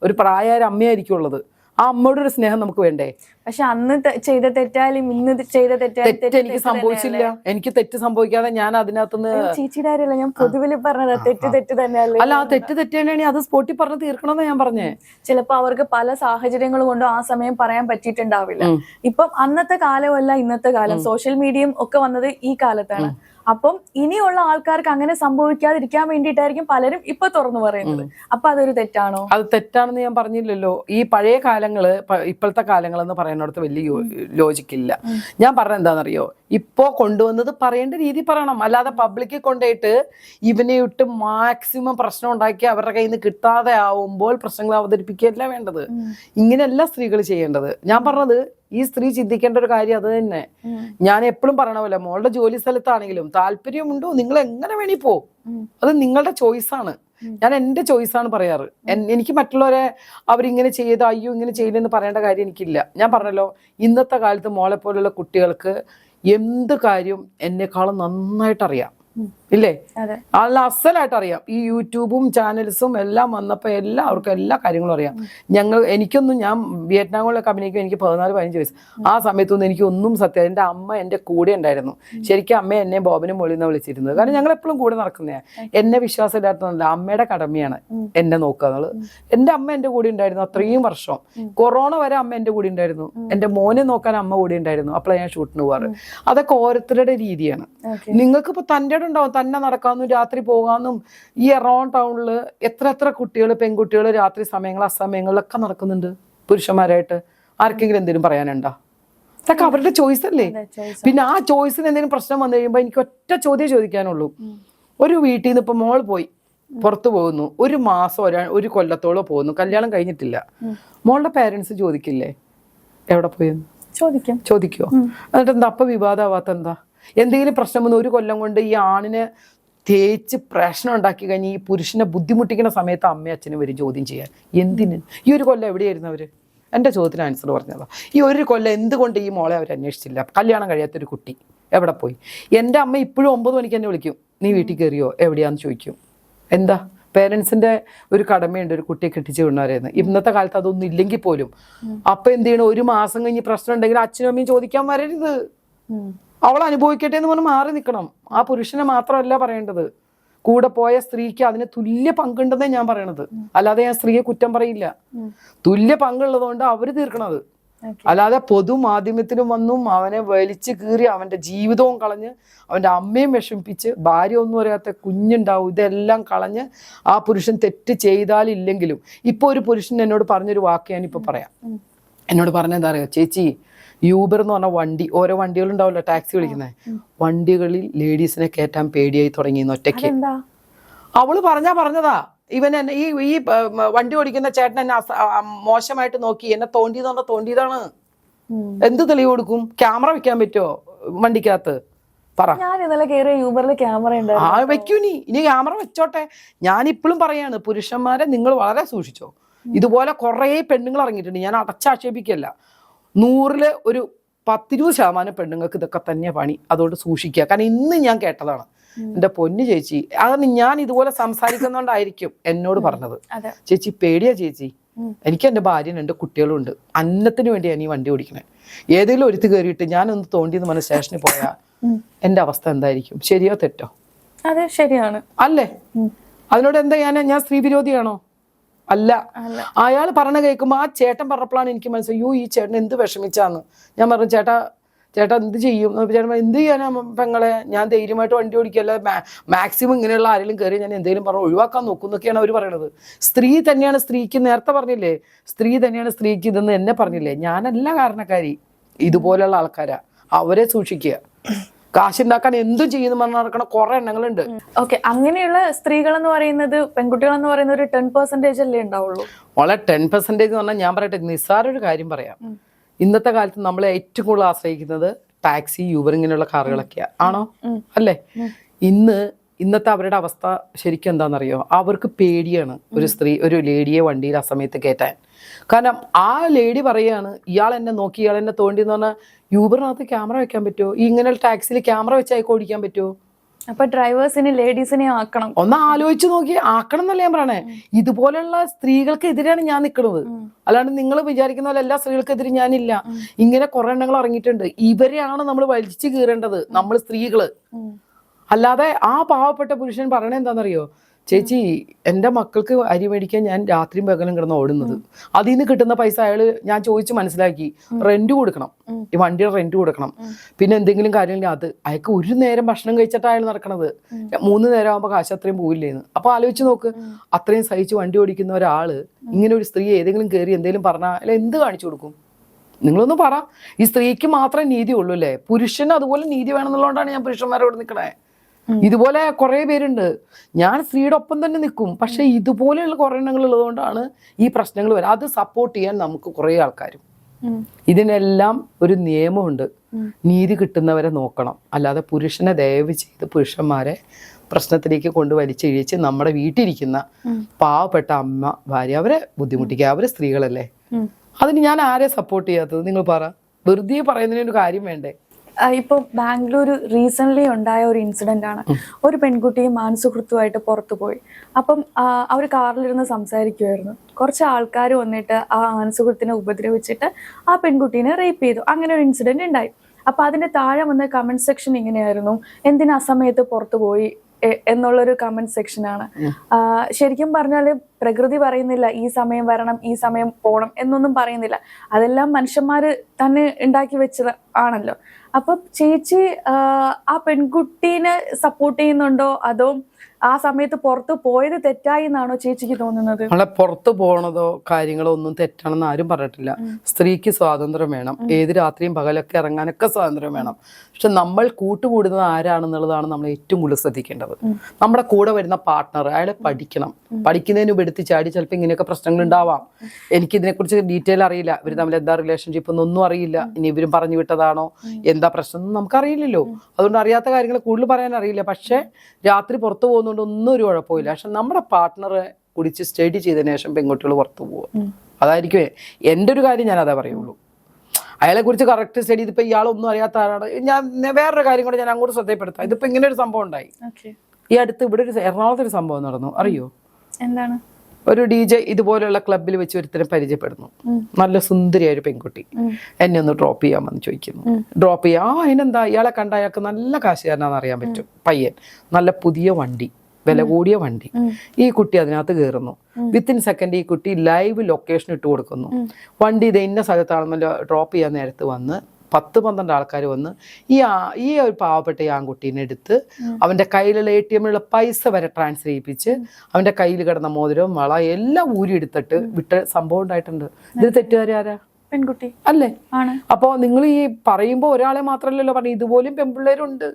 ഒരു പ്രായമായ അമ്മയായിരിക്കും ഉള്ളത്. ആ അമ്മയുടെ ഒരു സ്നേഹം നമുക്ക് വേണ്ടേ? പക്ഷെ അന്ന് ചെയ്ത തെറ്റാലും ഇന്ന് ചെയ്ത തെറ്റാലും തെറ്റ് തെറ്റ് എനിക്ക് സംഭവിച്ചില്ല. എനിക്ക് തെറ്റ് സംഭവിക്കാതെ ഞാൻ അതിനകത്തുനിന്ന്? ചേച്ചിയുടെ കാര്യമല്ല ഞാൻ പൊതുവിൽ പറഞ്ഞത് തെറ്റ് തെറ്റ് തന്നെയല്ലേ? അല്ല ആ തെറ്റ് തെറ്റ് തന്നെയാണെങ്കിൽ അത് സ്പോട്ടിൽ പറഞ്ഞ് തീർക്കണമെന്ന് ഞാൻ പറഞ്ഞേ. ചിലപ്പോ അവർക്ക് പല സാഹചര്യങ്ങൾ കൊണ്ടും ആ സമയം പറയാൻ പറ്റിയിട്ടുണ്ടാവില്ല. ഇപ്പം അന്നത്തെ കാലമല്ല ഇന്നത്തെ കാലം. സോഷ്യൽ മീഡിയയും ഒക്കെ വന്നത് ഈ കാലത്താണ്. അപ്പം ഇനിയുള്ള ആൾക്കാർക്ക് അങ്ങനെ സംഭവിക്കാതിരിക്കാൻ വേണ്ടിയിട്ടായിരിക്കും പലരും ഇപ്പൊ തുറന്നു പറയുന്നത്. അപ്പൊ അതൊരു തെറ്റാണോ? അത് തെറ്റാണെന്ന് ഞാൻ പറഞ്ഞില്ലല്ലോ. ഈ പഴയ കാലങ്ങൾ ഇപ്പോഴത്തെ കാലങ്ങൾ എന്ന് പറയുന്നിടത്ത് വലിയ ലോജിക്കില്ല ഞാൻ പറഞ്ഞ എന്താണെന്നറിയോ? ഇപ്പോ കൊണ്ടുവന്നത് പറയേണ്ട രീതി പറയണം. അല്ലാതെ പബ്ലിക്കിൽ കൊണ്ടുപോയിട്ട് ഇവനെ ഇട്ട് മാക്സിമം പ്രശ്നം ഉണ്ടാക്കി അവരുടെ കയ്യിൽ നിന്ന് കിട്ടാതെ ആവുമ്പോൾ പ്രശ്നങ്ങൾ അവതരിപ്പിക്കുകയല്ല വേണ്ടത്. ഇങ്ങനെയല്ല സ്ത്രീകൾ ചെയ്യേണ്ടത്. ഞാൻ പറഞ്ഞത് ഈ സ്ത്രീ ചിന്തിക്കേണ്ട ഒരു കാര്യം അത് തന്നെ. ഞാൻ എപ്പോഴും പറയണ പോലെ മോളുടെ ജോലി സ്ഥലത്താണെങ്കിലും താല്പര്യമുണ്ടോ? നിങ്ങൾ എങ്ങനെ വേണി പോ. അത് നിങ്ങളുടെ ചോയ്സാണ് ഞാൻ എന്റെ ചോയ്സാണ് പറയാറ്. എനിക്ക് മറ്റുള്ളവരെ അവരിങ്ങനെ ചെയ്ത് അയ്യോ ഇങ്ങനെ ചെയ്യില്ലെന്ന് പറയേണ്ട കാര്യം എനിക്കില്ല. ഞാൻ പറഞ്ഞല്ലോ ഇന്നത്തെ കാലത്ത് മോളെ പോലുള്ള കുട്ടികൾക്ക് എന്ത് കാര്യം എന്നെക്കാളും നന്നായിട്ട് അറിയാം ഇല്ലേ? അതെ. നല്ല അസലായിട്ട് അറിയാം ഈ യൂട്യൂബും ചാനൽസും എല്ലാം വന്നപ്പോൾ എല്ലാവർക്കും എല്ലാ കാര്യങ്ങളും അറിയാം. ഞങ്ങൾ എനിക്കൊന്നും ഞാൻ വിയറ്റ്നാമിലൊക്കെ അഭിനയിക്കും. എനിക്ക് പതിനാല് പതിനഞ്ച് വയസ്സ്. ആ സമയത്തൊന്നും എനിക്ക് ഒന്നും സത്യം എന്റെ അമ്മ എന്റെ കൂടെ ഉണ്ടായിരുന്നു. ശരിക്കും അമ്മ എന്നെ ബോബനും മോളിന്ന വിളിച്ചിരുന്നത്. കാരണം ഞങ്ങൾ എപ്പോഴും കൂടെ നടക്കുന്നതാണ് എന്നെ വിശ്വാസം ഇല്ലാത്തതല്ല അമ്മയുടെ കടമയാണ് എന്നെ നോക്കുക എന്നുള്ളത്. എന്റെ അമ്മ എന്റെ കൂടെ ഉണ്ടായിരുന്നു അത്രയും വർഷം. കൊറോണ വരെ അമ്മ എന്റെ കൂടെ ഉണ്ടായിരുന്നു. എന്റെ മോനെ നോക്കാൻ അമ്മ കൂടെ ഉണ്ടായിരുന്നു. അപ്പോഴാണ് ഞാൻ ഷൂട്ടിന് പോവാറ്. അതൊക്കെ ഓരോരുത്തരുടെ രീതിയാണ്. നിങ്ങൾക്ക് ഇപ്പൊ തന്റെ ഉണ്ടാവും. തന്നെ നടക്കാമെന്നും രാത്രി പോകാമെന്നും ഈ എറൗണ്ട് ടൗണിൽ എത്ര എത്ര കുട്ടികൾ പെൺകുട്ടികൾ രാത്രി സമയങ്ങൾ അസമയങ്ങളിലൊക്കെ നടക്കുന്നുണ്ട് പുരുഷന്മാരായിട്ട്? ആർക്കെങ്കിലും എന്തെങ്കിലും പറയാനുണ്ടോ? അതൊക്കെ അവരുടെ ചോയ്സ് അല്ലേ? പിന്നെ ആ ചോയ്സിന് എന്തെങ്കിലും പ്രശ്നം വന്നു കഴിയുമ്പോൾ എനിക്ക് ഒറ്റ ചോദ്യം ചോദിക്കാനുള്ളൂ. ഒരു വീട്ടിൽ നിന്ന് ഇപ്പൊ മോൾ പോയി പുറത്തു പോകുന്നു. ഒരു മാസം ഒരാ ഒരു കൊല്ലത്തോളം പോകുന്നു. കല്യാണം കഴിഞ്ഞിട്ടില്ല. മോളുടെ പേരൻസ് ചോദിക്കില്ലേ? എവിടെ പോയെന്ന് ചോദിക്കും. ചോദിക്കുവോ? എന്നിട്ട് എന്താ അപ്പൊ വിവാദമാവാത്ത എന്താ എന്തെങ്കിലും പ്രശ്നം വന്ന് ഒരു കൊല്ലം കൊണ്ട് ഈ ആണിന് തേച്ച് പ്രശ്നം ഉണ്ടാക്കി കഴിഞ്ഞ് ഈ പുരുഷനെ ബുദ്ധിമുട്ടിക്കുന്ന സമയത്ത് അമ്മയും അച്ഛനും വരും ചോദ്യം ചെയ്യാൻ. എന്തിന്? ഈ ഒരു കൊല്ലം എവിടെയായിരുന്നു അവർ എന്റെ ചോദ്യത്തിന് ആൻസർ പറഞ്ഞതാ. ഈ ഒരു കൊല്ലം എന്തുകൊണ്ട് ഈ മോളെ അവർ അന്വേഷിച്ചില്ല? കല്യാണം കഴിയാത്തൊരു കുട്ടി എവിടെ പോയി? എന്റെ അമ്മ ഇപ്പോഴും ഒമ്പത് മണിക്ക് എന്നെ വിളിക്കും. നീ വീട്ടിൽ കയറിയോ? എവിടെയാന്ന് ചോദിക്കും. എന്താ? പേരൻസിന്റെ ഒരു കടമയുണ്ട്. ഒരു കുട്ടിയെ കെട്ടിച്ച് വിടണവരെന്ന് ഇന്നത്തെ കാലത്ത് അതൊന്നും ഇല്ലെങ്കിൽ പോലും. അപ്പം എന്ത് ചെയ്യണം? ഒരു മാസം കഴിഞ്ഞ് പ്രശ്നം ഉണ്ടെങ്കിൽ അച്ഛനും അമ്മയും ചോദിക്കാൻ വരരുത്. അവൾ അനുഭവിക്കട്ടെ എന്ന് പറഞ്ഞ് മാറി നിൽക്കണം. ആ പുരുഷനെ മാത്രമല്ല പറയേണ്ടത്. കൂടെ പോയ സ്ത്രീക്ക് അതിന് തുല്യ പങ്കുണ്ടെന്നേ ഞാൻ പറയണത്. അല്ലാതെ ഞാൻ സ്ത്രീയെ കുറ്റം പറയില്ല. തുല്യ പങ്കുള്ളതുകൊണ്ട് അവർ തീർക്കണത്. അല്ലാതെ പൊതുമാധ്യമത്തിലും വന്നും അവനെ വലിച്ചു കീറി അവന്റെ ജീവിതവും കളഞ്ഞ് അവന്റെ അമ്മയും വിഷമിപ്പിച്ച് ഭാര്യ ഒന്നും അറിയാത്ത കുഞ്ഞുണ്ടാവും. ഇതെല്ലാം കളഞ്ഞ് ആ പുരുഷൻ തെറ്റ് ചെയ്താലില്ലെങ്കിലും ഇപ്പൊ ഒരു പുരുഷൻ എന്നോട് പറഞ്ഞൊരു വാക്ക് ഞാൻ ഞാനിപ്പോ പറയാം. എന്നോട് പറഞ്ഞെന്താ അറിയോ? ചേച്ചി യൂബർ എന്ന് പറഞ്ഞ വണ്ടി ഓരോ വണ്ടികളുണ്ടാവില്ല ടാക്സി വിളിക്കുന്നത് വണ്ടികളിൽ ലേഡീസിനെ കയറ്റാൻ പേടിയായി തുടങ്ങി ഒറ്റയ്ക്ക്. അവൾ പറഞ്ഞാ പറഞ്ഞതാ. ഇവൻ എന്നെ ഈ ഈ വണ്ടി ഓടിക്കുന്ന ചേട്ടൻ എന്നെ മോശമായിട്ട് നോക്കി. എന്നെ തോണ്ടിയതാണ്. ഉം. എന്ത് തെളിവ് കൊടുക്കും? ക്യാമറ വെക്കാൻ പറ്റുമോ വണ്ടിക്കകത്ത്? പറ. ഞാൻ ഇന്നലെ കയറിയ യൂബറിൽ ക്യാമറ ആ ഉണ്ടായിരുന്നു വെക്കൂ നീ ഇനി ക്യാമറ വെച്ചോട്ടെ. ഞാൻ ഇപ്പോഴും പറയാണ് പുരുഷന്മാരെ നിങ്ങൾ വളരെ സൂക്ഷിച്ചോ. ഇതുപോലെ കുറേ പെണ്ണുങ്ങൾ ഇറങ്ങിയിട്ടുണ്ട്. ഞാൻ അടച്ചാക്ഷേപിക്കല്ല. നൂറിൽ ഒരു പത്തിരുപത് ശതമാനം പെണ്ണുങ്ങൾക്ക് ഇതൊക്കെ തന്നെ പണി. അതുകൊണ്ട് സൂക്ഷിക്കുക. കാരണം ഇന്ന് ഞാൻ കേട്ടതാണ്. എന്റെ പൊന്നു ചേച്ചി. അതാണ് ഞാൻ ഇതുപോലെ സംസാരിക്കുന്നോണ്ടായിരിക്കും എന്നോട് പറഞ്ഞത്. ചേച്ചി പേടിയാ ചേച്ചി. എനിക്ക് എന്റെ ഭാര്യയും രണ്ട് കുട്ടികളുണ്ട്. അന്നത്തിന് വേണ്ടിയാണ് ഈ വണ്ടി ഓടിക്കണേ. ഏതെങ്കിലും ഒരുത്ത് കയറിയിട്ട് ഞാനൊന്ന് തോണ്ടിയെന്ന് പറഞ്ഞ സ്റ്റേഷനിൽ പോയാൽ എന്റെ എന്റെ അവസ്ഥ എന്തായിരിക്കും? ശരിയോ തെറ്റോ? അതെ ശരിയാണ്. അല്ലേ? അതിനോട് എന്താ? ഞാൻ ഞാൻ സ്ത്രീ വിരോധിയാണോ? അല്ല. അയാൾ പറഞ്ഞ കേൾക്കുമ്പോൾ ആ ചേട്ടൻ പറഞ്ഞപ്പോഴാണ് എനിക്ക് മനസ്സിലായി. യു ഈ ചേട്ടൻ എന്ത് വിഷമിച്ചാന്ന്? ഞാൻ പറഞ്ഞു ചേട്ടാ ചേട്ടാ എന്ത് ചെയ്യും? ചേട്ടൻ എന്ത് ചെയ്യാനാ പെങ്ങളെ? ഞാൻ ധൈര്യമായിട്ട് വണ്ടി ഓടിക്കല്ല മാക്സിമം ഇങ്ങനെയുള്ള ആരെങ്കിലും കയറി ഞാൻ എന്തെങ്കിലും പറഞ്ഞു ഒഴിവാക്കാൻ നോക്കുന്നൊക്കെയാണ് അവർ പറയണത്. സ്ത്രീ തന്നെയാണ് സ്ത്രീക്ക് നേരത്തെ പറഞ്ഞില്ലേ? സ്ത്രീ തന്നെയാണ് സ്ത്രീക്ക് ഇതെന്ന് എന്നെ പറഞ്ഞില്ലേ? ഞാനല്ല കാരണക്കാരി. ഇതുപോലെയുള്ള ആൾക്കാരാ. അവരെ സൂക്ഷിക്കുക. കാശുണ്ടാക്കാൻ എന്തും ചെയ്യുന്നു പറഞ്ഞ് നടക്കണ കുറെ എണ്ണങ്ങളുണ്ട്. ഓക്കെ അങ്ങനെയുള്ള സ്ത്രീകൾ എന്ന് പറയുന്നത് പെൺകുട്ടികൾ എന്ന് പറയുന്ന ഒരു ടെൻ പെർസെന്റേജ് അല്ലേ ഉണ്ടാവുള്ളൂ? വളരെ ടെൻ പെർസെന്റേജ് എന്ന് പറഞ്ഞാൽ ഞാൻ പറയട്ടെ നിസ്സാര ഒരു കാര്യം പറയാം. ഇന്നത്തെ കാലത്ത് നമ്മൾ ഏറ്റവും കൂടുതൽ ആശ്രയിക്കുന്നത് ടാക്സി യൂബർ ഇങ്ങനെയുള്ള കാറുകളൊക്കെയാണ് ആണോ? അല്ലേ? ഇന്ന് ഇന്നത്തെ അവരുടെ അവസ്ഥ ശരിക്കും എന്താണെന്നറിയോ? അവർക്ക് പേടിയാണ് ഒരു സ്ത്രീ ഒരു ലേഡിയെ വണ്ടിയിൽ ആ സമയത്ത് കയറ്റാൻ. കാരണം ആ ലേഡി പറയാണ് ഇയാൾ എന്നെ നോക്കി ഇയാൾ എന്നെ തോണ്ടി എന്ന് പറഞ്ഞാൽ യൂബറിനകത്ത് ക്യാമറ വെക്കാൻ പറ്റുമോ ഈ ഇങ്ങനെ ടാക്സിയിൽ ക്യാമറ വെച്ച് അയക്ക് ഓടിക്കാൻ പറ്റുമോ അപ്പൊ ഡ്രൈവേഴ്സിനെ ലേഡീസിനെ ആക്കണം. ഒന്ന് ആലോചിച്ച് നോക്കി ആക്കണം എന്നല്ല ഞാൻ പറയണേ. ഇതുപോലെയുള്ള സ്ത്രീകൾക്ക് എതിരെയാണ് ഞാൻ നിൽക്കുന്നത് അല്ലാണ്ട് നിങ്ങൾ വിചാരിക്കുന്ന പോലെ എല്ലാ സ്ത്രീകൾക്കെതിരെ ഞാനില്ല. ഇങ്ങനെ കുറെ എണ്ണങ്ങൾ ഇറങ്ങിയിട്ടുണ്ട്. ഇവരെയാണ് നമ്മൾ വലിച്ചു കീറേണ്ടത് നമ്മൾ സ്ത്രീകൾ. അല്ലാതെ ആ പാവപ്പെട്ട പുരുഷൻ പറയണത് എന്താണെന്നറിയോ? ചേച്ചി എന്റെ മക്കൾക്ക് അരി മേടിക്കാൻ ഞാൻ രാത്രിയും പകലും കിടന്ന് ഓടുന്നത്. അതിൽ നിന്ന് കിട്ടുന്ന പൈസ അയാൾ ഞാൻ ചോദിച്ച് മനസ്സിലാക്കി. റെന്റ് കൊടുക്കണം. ഈ വണ്ടിയുടെ റെന്റ് കൊടുക്കണം. പിന്നെ എന്തെങ്കിലും കാര്യമില്ല അത്. അയാൾക്ക് ഒരു നേരം ഭക്ഷണം കഴിച്ചിട്ട് അയാൾ നടക്കണത്. മൂന്ന് നേരം ആകുമ്പോൾ കാശ് അത്രയും പോയില്ലേന്ന് അപ്പൊ ആലോചിച്ച് നോക്ക്. അത്രയും സഹിച്ച് വണ്ടി ഓടിക്കുന്ന ഒരാൾ ഇങ്ങനെ ഒരു സ്ത്രീ ഏതെങ്കിലും കയറി എന്തെങ്കിലും പറഞ്ഞാൽ അല്ലെ എന്ത് കാണിച്ചു കൊടുക്കും? നിങ്ങളൊന്ന് പറ. ഈ സ്ത്രീക്ക് മാത്രമേ നീതി ഉള്ളൂ അല്ലേ? പുരുഷന് അതുപോലെ നീതി വേണമെന്നുള്ളതുകൊണ്ടാണ് ഞാൻ പുരുഷന്മാരോട് നിൽക്കണേ ഇതുപോലെ കുറേ പേരുണ്ട്. ഞാൻ സ്ത്രീയുടെ ഒപ്പം തന്നെ നിൽക്കും. പക്ഷെ ഇതുപോലെയുള്ള കുറെ എണ്ണങ്ങൾ ഉള്ളതുകൊണ്ടാണ് ഈ പ്രശ്നങ്ങൾ വരാം അത് സപ്പോർട്ട് ചെയ്യാൻ നമുക്ക് കുറേ ആൾക്കാരും. ഇതിനെല്ലാം ഒരു നിയമമുണ്ട്. നീതി കിട്ടുന്നവരെ നോക്കണം. അല്ലാതെ പുരുഷനെ ദയവ് ചെയ്ത് പുരുഷന്മാരെ പ്രശ്നത്തിലേക്ക് കൊണ്ട് വലിച്ചഴിച്ച് നമ്മുടെ വീട്ടിലിരിക്കുന്ന പാവപ്പെട്ട അമ്മ ഭാര്യ അവരെ ബുദ്ധിമുട്ടിക്കുക. അവർ സ്ത്രീകളല്ലേ. അതിന് ഞാൻ ആരെ സപ്പോർട്ട് ചെയ്യാത്തത്? നിങ്ങൾ പറ. വെറുതെ പറയുന്നതിന് ഒരു കാര്യം വേണ്ടേ? ആ, ഇപ്പൊ ബാംഗ്ലൂർ റീസെന്റ് ഉണ്ടായ ഒരു ഇൻസിഡന്റ് ആണ്. ഒരു പെൺകുട്ടിയും മാനസുഹൃത്തുമായിട്ട് പുറത്തു പോയി. അപ്പം അവർ കാറിലിരുന്ന് സംസാരിക്കുമായിരുന്നു കുറച്ച് ആൾക്കാർ വന്നിട്ട് ആ മാനസുഹൃത്തിനെ ഉപദ്രവിച്ചിട്ട് ആ പെൺകുട്ടീനെ റേപ്പ് ചെയ്തു. അങ്ങനെ ഒരു ഇൻസിഡന്റ് ഉണ്ടായി. അപ്പൊ അതിന്റെ താഴെ വന്ന കമന്റ് സെക്ഷൻ ഇങ്ങനെയായിരുന്നു. എന്തിനാ സമയത്ത് പുറത്തു പോയി? എന്നുള്ളൊരു കമന്റ് സെക്ഷനാണ് ശരിക്കും പറഞ്ഞാൽ പ്രകൃതി പറയുന്നില്ല ഈ സമയം വരണം ഈ സമയം പോകണം എന്നൊന്നും പറയുന്നില്ല. അതെല്ലാം മനുഷ്യന്മാര് തന്നെ ഉണ്ടാക്കി വെച്ചത് ആണല്ലോ. അപ്പൊ ചേച്ചി ആ, പെൺകുട്ടീനെ സപ്പോർട്ട് ചെയ്യുന്നുണ്ടോ? അതോ ആ സമയത്ത് പുറത്ത് പോയത് തെറ്റായി എന്നാണോ ചേച്ചിക്ക് തോന്നുന്നത്? നമ്മളെ പുറത്ത് പോണതോ കാര്യങ്ങളോ ഒന്നും തെറ്റാണെന്ന് ആരും പറഞ്ഞിട്ടില്ല. സ്ത്രീക്ക് സ്വാതന്ത്ര്യം വേണം. ഏത് രാത്രിയും പകലൊക്കെ ഇറങ്ങാനൊക്കെ സ്വാതന്ത്ര്യം വേണം. പക്ഷെ നമ്മൾ കൂട്ടുകൂടുന്നത് ആരാണെന്നുള്ളതാണ് നമ്മൾ ഏറ്റവും കൂടുതൽ ശ്രദ്ധിക്കേണ്ടത്. നമ്മുടെ കൂടെ വരുന്ന പാർട്ട്ണർ അയാളെ പഠിക്കണം. പഠിക്കുന്നതിന് എടുത്ത് ചാടി ചിലപ്പോൾ ഇങ്ങനെയൊക്കെ പ്രശ്നങ്ങൾ ഉണ്ടാവാം. എനിക്ക് ഇതിനെക്കുറിച്ച് ഡീറ്റെയിൽ അറിയില്ല. ഇവർ തമ്മിൽ എന്താ റിലേഷൻഷിപ്പ് എന്നൊന്നും അറിയില്ല. ഇനി ഇവരും പറഞ്ഞു വിട്ടതാണോ? എന്താ പ്രശ്നം നമുക്ക് അറിയില്ലല്ലോ അതുകൊണ്ട് അറിയാത്ത കാര്യങ്ങൾ കൂടുതൽ പറയാൻ അറിയില്ല. പക്ഷേ രാത്രി പുറത്തു പോകുന്നതുകൊണ്ട് ഒന്നും ഒരു കുഴപ്പമില്ല പക്ഷെ നമ്മുടെ പാർട്ട്ണറെ കുടിച്ച് സ്റ്റഡി ചെയ്തതിനു ശേഷം പെൺകുട്ടികൾ പുറത്തു പോവുക. അതായിരിക്കും എന്റെ ഒരു കാര്യം ഞാൻ അതേ പറയുള്ളൂ. അയാളെ കുറിച്ച് കറക്റ്റ് സ്റ്റഡി ഇതിപ്പോ ഇയാളൊന്നും അറിയാത്ത ആളാണ്. ഞാൻ വേറൊരു കാര്യം കൂടെ ഞാൻ അങ്ങോട്ട് ശ്രദ്ധപ്പെടുത്താം ഇതിപ്പോ ഇങ്ങനെ ഒരു സംഭവം ഉണ്ടായി. ഈ അടുത്ത് ഇവിടെ ഒരു എറണാകുളത്ത് ഒരു സംഭവം നടന്നു. അറിയോ? എന്താണ്? ഒരു ഡി ജെ ഇതുപോലെയുള്ള ക്ലബിൽ വെച്ച് ഒരുത്തരെ പരിചയപ്പെടുന്നു. നല്ല സുന്ദരിയായ ഒരു പെൺകുട്ടി എന്നെ ഒന്ന് ഡ്രോപ്പ് ചെയ്യാമെന്ന് ചോദിക്കുന്നു. ഡ്രോപ്പ് ചെയ്യാം? ആ അതിനെന്താ? ഇയാളെ കണ്ട അയാൾക്ക് നല്ല കാശുകാരനാന്ന് അറിയാൻ പറ്റും. പയ്യൻ. നല്ല പുതിയ വണ്ടി. വില കൂടിയ വണ്ടി. ഈ കുട്ടി അതിനകത്ത് കയറുന്നു വിത്തിൻ സെക്കൻഡ് ഈ കുട്ടി ലൈവ് ലൊക്കേഷൻ ഇട്ട് കൊടുക്കുന്നു. വണ്ടി ഇത് ഇന്ന സ്ഥലത്താണെന്നല്ലോ ഡ്രോപ്പ് ചെയ്യാൻ നേരത്ത് വന്ന് പത്ത് പന്ത്രണ്ട് ആൾക്കാർ വന്ന് ഈ ആ- ഈ ഒരു പാവപ്പെട്ട ഈ ആൺകുട്ടീനെ എടുത്ത് അവന്റെ കയ്യിലുള്ള എ ടി എമ്മിലുള്ള പൈസ വരെ ട്രാൻസ്ഫർ ചെയ്യിപ്പിച്ച് അവന്റെ കയ്യിൽ കിടന്ന മോതിരവും വള എല്ലാം ഊരി എടുത്തിട്ട് വിട്ട സംഭവം ഉണ്ടായിട്ടുണ്ട്. ഇത് തെറ്റുകാരാരാ പെൺകുട്ടി. അല്ലേ? ആണ്. അപ്പോ നിങ്ങൾ ഈ പറയുമ്പോൾ ഒരാളെ മാത്രമല്ലല്ലോ പറഞ്ഞു ഇതുപോലും പെൺപിള്ളേരുണ്ട്.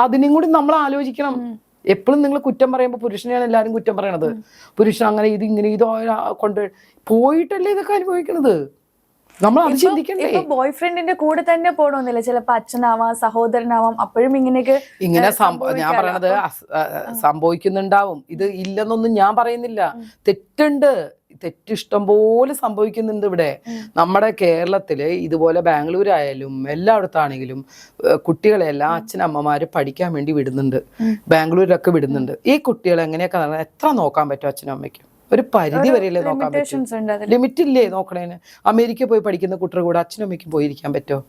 അതിനും കൂടി നമ്മൾ ആലോചിക്കണം. എപ്പോഴും നിങ്ങൾ കുറ്റം പറയുമ്പോൾ പുരുഷനെയാണ് എല്ലാവരും കുറ്റം പറയണത്. പുരുഷൻ അങ്ങനെ ഇത് ഇങ്ങനെ ഇതോ കൊണ്ട് പോയിട്ടല്ലേ ഇതൊക്കെ അനുഭവിക്കണത്? നമ്മൾ അത് ചിന്തിക്കണ്ടേ? ബോയ് ഫ്രണ്ടിന്റെ കൂടെ തന്നെ പോകണമെന്നില്ല ചിലപ്പോ അച്ഛനാവാം സഹോദരനാവാം അപ്പോഴും ഇങ്ങനെയൊക്കെ ഇങ്ങനെ ഞാൻ പറയണത് സംഭവിക്കുന്നുണ്ടാവും. ഇത് ഇല്ലെന്നൊന്നും ഞാൻ പറയുന്നില്ല. തെറ്റുണ്ട്. തെറ്റ് ഇഷ്ടം പോലെ സംഭവിക്കുന്നുണ്ട് ഇവിടെ. നമ്മുടെ കേരളത്തിൽ ഇതുപോലെ ബാംഗ്ലൂർ ആയാലും എല്ലായിടത്താണെങ്കിലും കുട്ടികളെല്ലാം അച്ഛനമ്മമാർ പഠിക്കാൻ വേണ്ടി വിടുന്നുണ്ട്. ബാംഗ്ലൂരിലൊക്കെ വിടുന്നുണ്ട്. ഈ കുട്ടികളെ എങ്ങനെയൊക്കെ എത്ര നോക്കാൻ പറ്റും അച്ഛനും അമ്മയ്ക്കും? ഒരു പരിധി വരെയല്ലേ നോക്കാൻ പറ്റും? ലിമിറ്റ് ഇല്ലേ നോക്കണേന്? അമേരിക്ക പോയി പഠിക്കുന്ന കുട്ടികൾ കൂടെ അച്ഛനും അമ്മയ്ക്കും പോയിരിക്കാൻ പറ്റുമോ?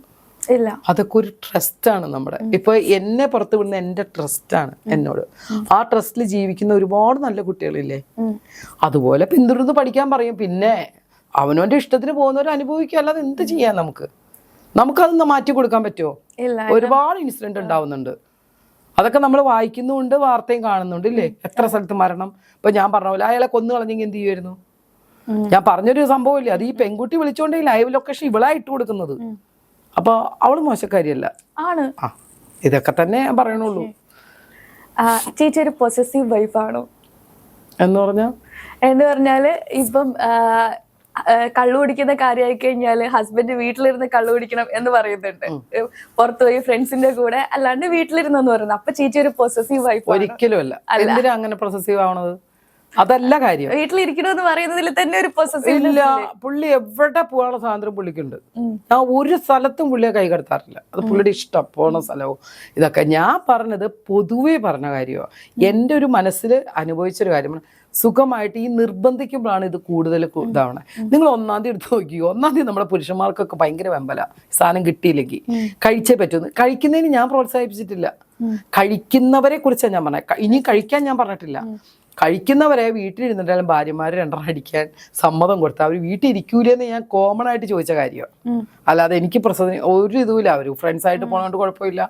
ഇല്ല. അതൊക്കെ ഒരു ട്രസ്റ്റ് ആണ് നമ്മുടെ. ഇപ്പൊ എന്നെ പുറത്തു വിടുന്ന എന്റെ ട്രസ്റ്റ് ആണ് എന്നോട്. ആ ട്രസ്റ്റിൽ ജീവിക്കുന്ന ഒരുപാട് നല്ല കുട്ടികളില്ലേ? അതുപോലെ പിന്തുടർന്ന് പഠിക്കാൻ പറയും. പിന്നെ അവനവന്റെ ഇഷ്ടത്തിന് പോകുന്നവരെ അനുഭവിക്കുക അല്ലാതെ എന്ത് ചെയ്യാൻ നമുക്ക്? നമുക്കതൊന്ന് മാറ്റി കൊടുക്കാൻ പറ്റുമോ ഒരുപാട് ഇൻസിഡന്റ് ഉണ്ടാവുന്നുണ്ട്. അതൊക്കെ നമ്മൾ വായിക്കുന്നുണ്ട് വാർത്തയും കാണുന്നുണ്ട് ഇല്ലേ? എത്ര സ്ഥലത്ത് മരണം? ഇപ്പൊ ഞാൻ പറഞ്ഞ പോലെ അയാളെ കൊന്നു കളഞ്ഞെങ്കിൽ എന്ത് ചെയ്യുമായിരുന്നു. ഞാൻ പറഞ്ഞൊരു സംഭവം ഇല്ലേ അത് ഈ പെൺകുട്ടി വിളിച്ചോണ്ടേ ലൈവ് ലൊക്കേഷൻ ഇവളാ ഇട്ട് കൊടുക്കുന്നത്. അപ്പൊ അവൾ മോശക്കാരിയല്ല. ആണ്. ആ ഇതൊക്കെ തന്നെ പറയണുള്ളൂ. ചേച്ചി ഒരു പൊസസീവ് വൈഫാണോ എന്ന് പറഞ്ഞാ? എന്ന് പറഞ്ഞാൽ ഇപ്പം കള്ളു കുടിക്കുന്ന കാര്യമായി കഴിഞ്ഞാൽ ഹസ്ബൻഡ് വീട്ടിലിരുന്ന് കള്ളു കുടിക്കണം എന്ന് പറയുന്നുണ്ട്. പുറത്തു പോയി ഫ്രണ്ട്സിന്റെ കൂടെ അല്ലാണ്ട് വീട്ടിലിരുന്നെന്ന് പറയുന്നത് അപ്പൊ ചേച്ചി ഒരു പൊസസീവ് വൈഫ് ഒരിക്കലും അല്ല. അങ്ങനെ പ്രൊസസീവ് ആവണത്? അതല്ല കാര്യം. വീട്ടിലിരിക്കണമെന്ന് പറയുന്നതിൽ തന്നെ ഒരു ഇല്ല പുള്ളി എവിടെ പോകാനുള്ള സ്വാതന്ത്ര്യം പുള്ളിക്കുണ്ട്. ഞാൻ ഒരു സ്ഥലത്തും പുള്ളിയെ കൈകടത്താറില്ല അത് പുള്ളിയുടെ ഇഷ്ടം പോണ സ്ഥലവും ഇതൊക്കെ. ഞാൻ പറഞ്ഞത് പൊതുവേ പറഞ്ഞ കാര്യമാണ് എന്റെ ഒരു മനസ്സിൽ അനുഭവിച്ചൊരു കാര്യമാണ് സുഖമായിട്ട് ഈ നിർബന്ധിക്കുമ്പോഴാണ് ഇത് കൂടുതൽ കു- ഇതാവണേ. നിങ്ങൾ ഒന്നാം തീയതി എടുത്ത് നോക്കി ഒന്നാം തീയതി നമ്മുടെ പുരുഷന്മാർക്കൊക്കെ ഭയങ്കര വെമ്പല. സാധനം കിട്ടിയില്ലെങ്കിൽ കഴിച്ചേ പറ്റുമെന്ന് കഴിക്കുന്നതിന് ഞാൻ പ്രോത്സാഹിപ്പിച്ചിട്ടില്ല. കഴിക്കുന്നവരെ കുറിച്ചാണ് ഞാൻ പറഞ്ഞത് ഇനി കഴിക്കാൻ ഞാൻ പറഞ്ഞിട്ടില്ല. കഴിക്കുന്നവരെ വീട്ടിലിരുന്നിട്ടാലും ഭാര്യമാർ രണ്ടെണ്ണം അടിക്കാൻ സമ്മതം കൊടുത്താൽ അവർ വീട്ടിൽ ഇരിക്കൂലെന്ന് ഞാൻ കോമൺ ആയിട്ട് ചോദിച്ച കാര്യമാണ് അല്ലാതെ എനിക്ക് പ്രസവം ഒരു ഇതുമില്ല. അവർ ഫ്രണ്ട്സ് ആയിട്ട് പോണോണ്ട് കുഴപ്പമില്ല.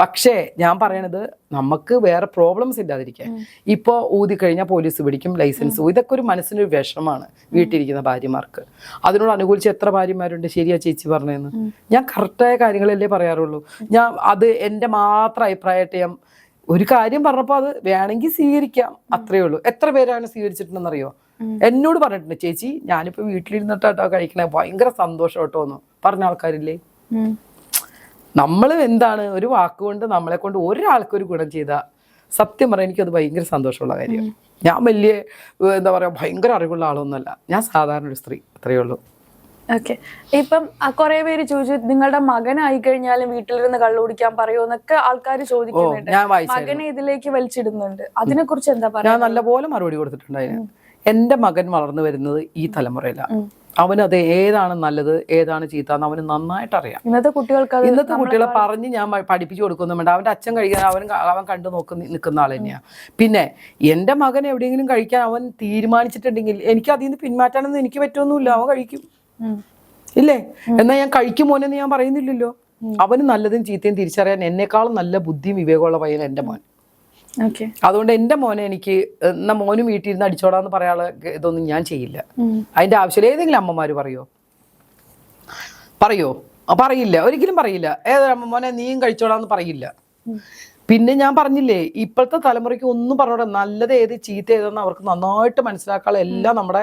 പക്ഷേ ഞാൻ പറയണത് നമുക്ക് വേറെ പ്രോബ്ലംസ് ഇല്ലാതിരിക്കാൻ. ഇപ്പോൾ ഊതി കഴിഞ്ഞാൽ പോലീസ് പിടിക്കും ലൈസൻസ് പോകും. ഇതൊക്കെ ഒരു മനസ്സിനൊരു വിഷമാണ് വീട്ടിലിരിക്കുന്ന ഭാര്യമാർക്ക്. അതിനോട് അനുകൂലിച്ച് എത്ര ഭാര്യമാരുണ്ട്? ശരിയാ ചേച്ചി പറഞ്ഞതെന്ന് ഞാൻ കറക്റ്റായ കാര്യങ്ങളല്ലേ പറയാറുള്ളൂ. ഞാൻ അത് എന്റെ മാത്രം അഭിപ്രായമായിട്ട് ഞാൻ ഒരു കാര്യം പറഞ്ഞപ്പോൾ അത് വേണമെങ്കിൽ സ്വീകരിക്കാം. അത്രയേ ഉള്ളൂ. എത്ര പേരാണ് സ്വീകരിച്ചിട്ടുണ്ടെന്ന് അറിയോ എന്നോട് പറഞ്ഞിട്ടുണ്ട് ചേച്ചി ഞാനിപ്പോ വീട്ടിലിരുന്നിട്ടോ കഴിക്കണേ. ഭയങ്കര സന്തോഷം കേട്ടോ എന്ന് പറഞ്ഞ ആൾക്കാരില്ലേ? നമ്മൾ എന്താണ് ഒരു വാക്കുകൊണ്ട് നമ്മളെ കൊണ്ട് ഒരാൾക്ക് ഒരു ഗുണം ചെയ്ത? സത്യം പറയാൻ അത് ഭയങ്കര സന്തോഷമുള്ള കാര്യം. ഞാൻ വലിയ എന്താ പറയാ ഭയങ്കര അറിവുള്ള ആളൊന്നുമല്ല. ഞാൻ സാധാരണ ഒരു സ്ത്രീ. അത്രയേ ഉള്ളൂ. ഓക്കെ ഇപ്പം കുറെ പേര് ചോദിച്ചു നിങ്ങളുടെ മകനായി കഴിഞ്ഞാലും വീട്ടിലിരുന്ന് കള്ളു കുടിക്കാൻ പറയുമോന്നൊക്കെ ആൾക്കാർ ചോദിക്കുന്നുണ്ട്. മകനെ ഇതിലേക്ക് വലിച്ചിടുന്നുണ്ട്. അതിനെ കുറിച്ച് എന്താ പറയാ ഞാൻ നല്ലപോലെ മറുപടി കൊടുത്തിട്ടുണ്ട് എന്റെ മകൻ വളർന്നു വരുന്നത് ഈ തലമുറയിലാണ് അവനത് ഏതാണ് നല്ലത് ഏതാണ് ചീത്ത എന്ന് അവന് നന്നായിട്ട് അറിയാം. ഇന്നത്തെ കുട്ടികൾക്ക് ഇന്നത്തെ കുട്ടികളെ പറഞ്ഞ് ഞാൻ പഠിപ്പിച്ചു കൊടുക്കുന്നു വേണ്ട. അവന്റെ അച്ഛൻ കഴിക്കാൻ അവൻ അവൻ കണ്ടു നോക്കി നിൽക്കുന്ന ആൾ തന്നെയാണ് പിന്നെ എന്റെ മകൻ എവിടെയെങ്കിലും കഴിക്കാൻ അവൻ തീരുമാനിച്ചിട്ടുണ്ടെങ്കിൽ എനിക്ക് അതിൽ നിന്ന് പിന്മാറ്റാനൊന്നും എനിക്ക് പറ്റുമൊന്നുമില്ല അവൻ കഴിക്കും. ഇല്ലേ? എന്നാ ഞാൻ കഴിക്കുമോനെന്ന് ഞാൻ പറയുന്നില്ലല്ലോ. അവന് നല്ലതും ചീത്തയും തിരിച്ചറിയാൻ എന്നെക്കാളും നല്ല ബുദ്ധിയും വിവേകമുള്ള പയ്യൻ എന്റെ മോൻ. അതുകൊണ്ട് എന്റെ മോനെ എനിക്ക് എന്നാ മോനും വീട്ടിൽ ഇരുന്ന് അടിച്ചോടാന്ന് പറയാനുള്ള ഇതൊന്നും ഞാൻ ചെയ്യില്ല. അതിന്റെ ആവശ്യമില്ല. ഏതെങ്കിലും അമ്മമാര് പറയോ? പറയോ? പറയില്ല. ഒരിക്കലും പറയില്ല. ഏതൊരു അമ്മ മോനെ നീയും കഴിച്ചോടാന്ന് പറയില്ല. പിന്നെ ഞാൻ പറഞ്ഞില്ലേ ഇപ്പോഴത്തെ തലമുറയ്ക്ക് ഒന്നും പറഞ്ഞോടെ. നല്ലത് ഏത് ചീത്ത ഏതെന്ന് അവർക്ക് നന്നായിട്ട് മനസ്സിലാക്കാനുള്ള എല്ലാം നമ്മുടെ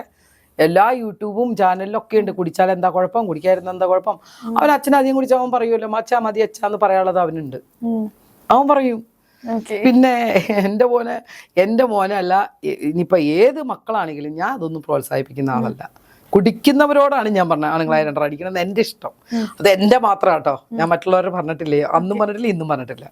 എല്ലാ യൂട്യൂബും ചാനലിലും ഒക്കെ ഉണ്ട്. കുടിച്ചാൽ എന്താ കുഴപ്പം? കുടിക്കാതിരുന്ന എന്താ കുഴപ്പം? അവൻ അച്ഛൻ അധികം കുടിച്ചാൽ അവൻ പറയുമല്ലോ അച്ഛാ മതി അച്ഛാന്ന് പറയാനുള്ളത് അവനുണ്ട്. അവൻ പറയും. പിന്നെ എന്റെ മോനെ എന്റെ മോനല്ല ഇനിയിപ്പോ ഏത് മക്കളാണെങ്കിലും ഞാൻ അതൊന്നും പ്രോത്സാഹിപ്പിക്കുന്ന ആളല്ല. കുടിക്കുന്നവരോടാണ് ഞാൻ പറഞ്ഞത് ആണുങ്ങളായ രണ്ടര അടിക്കണമെന്ന് എന്റെ ഇഷ്ടം. അത് എന്റെ മാത്രം കേട്ടോ ഞാൻ മറ്റുള്ളവരെ പറഞ്ഞിട്ടില്ലേ? അന്നും പറഞ്ഞിട്ടില്ല ഇന്നും പറഞ്ഞിട്ടില്ല.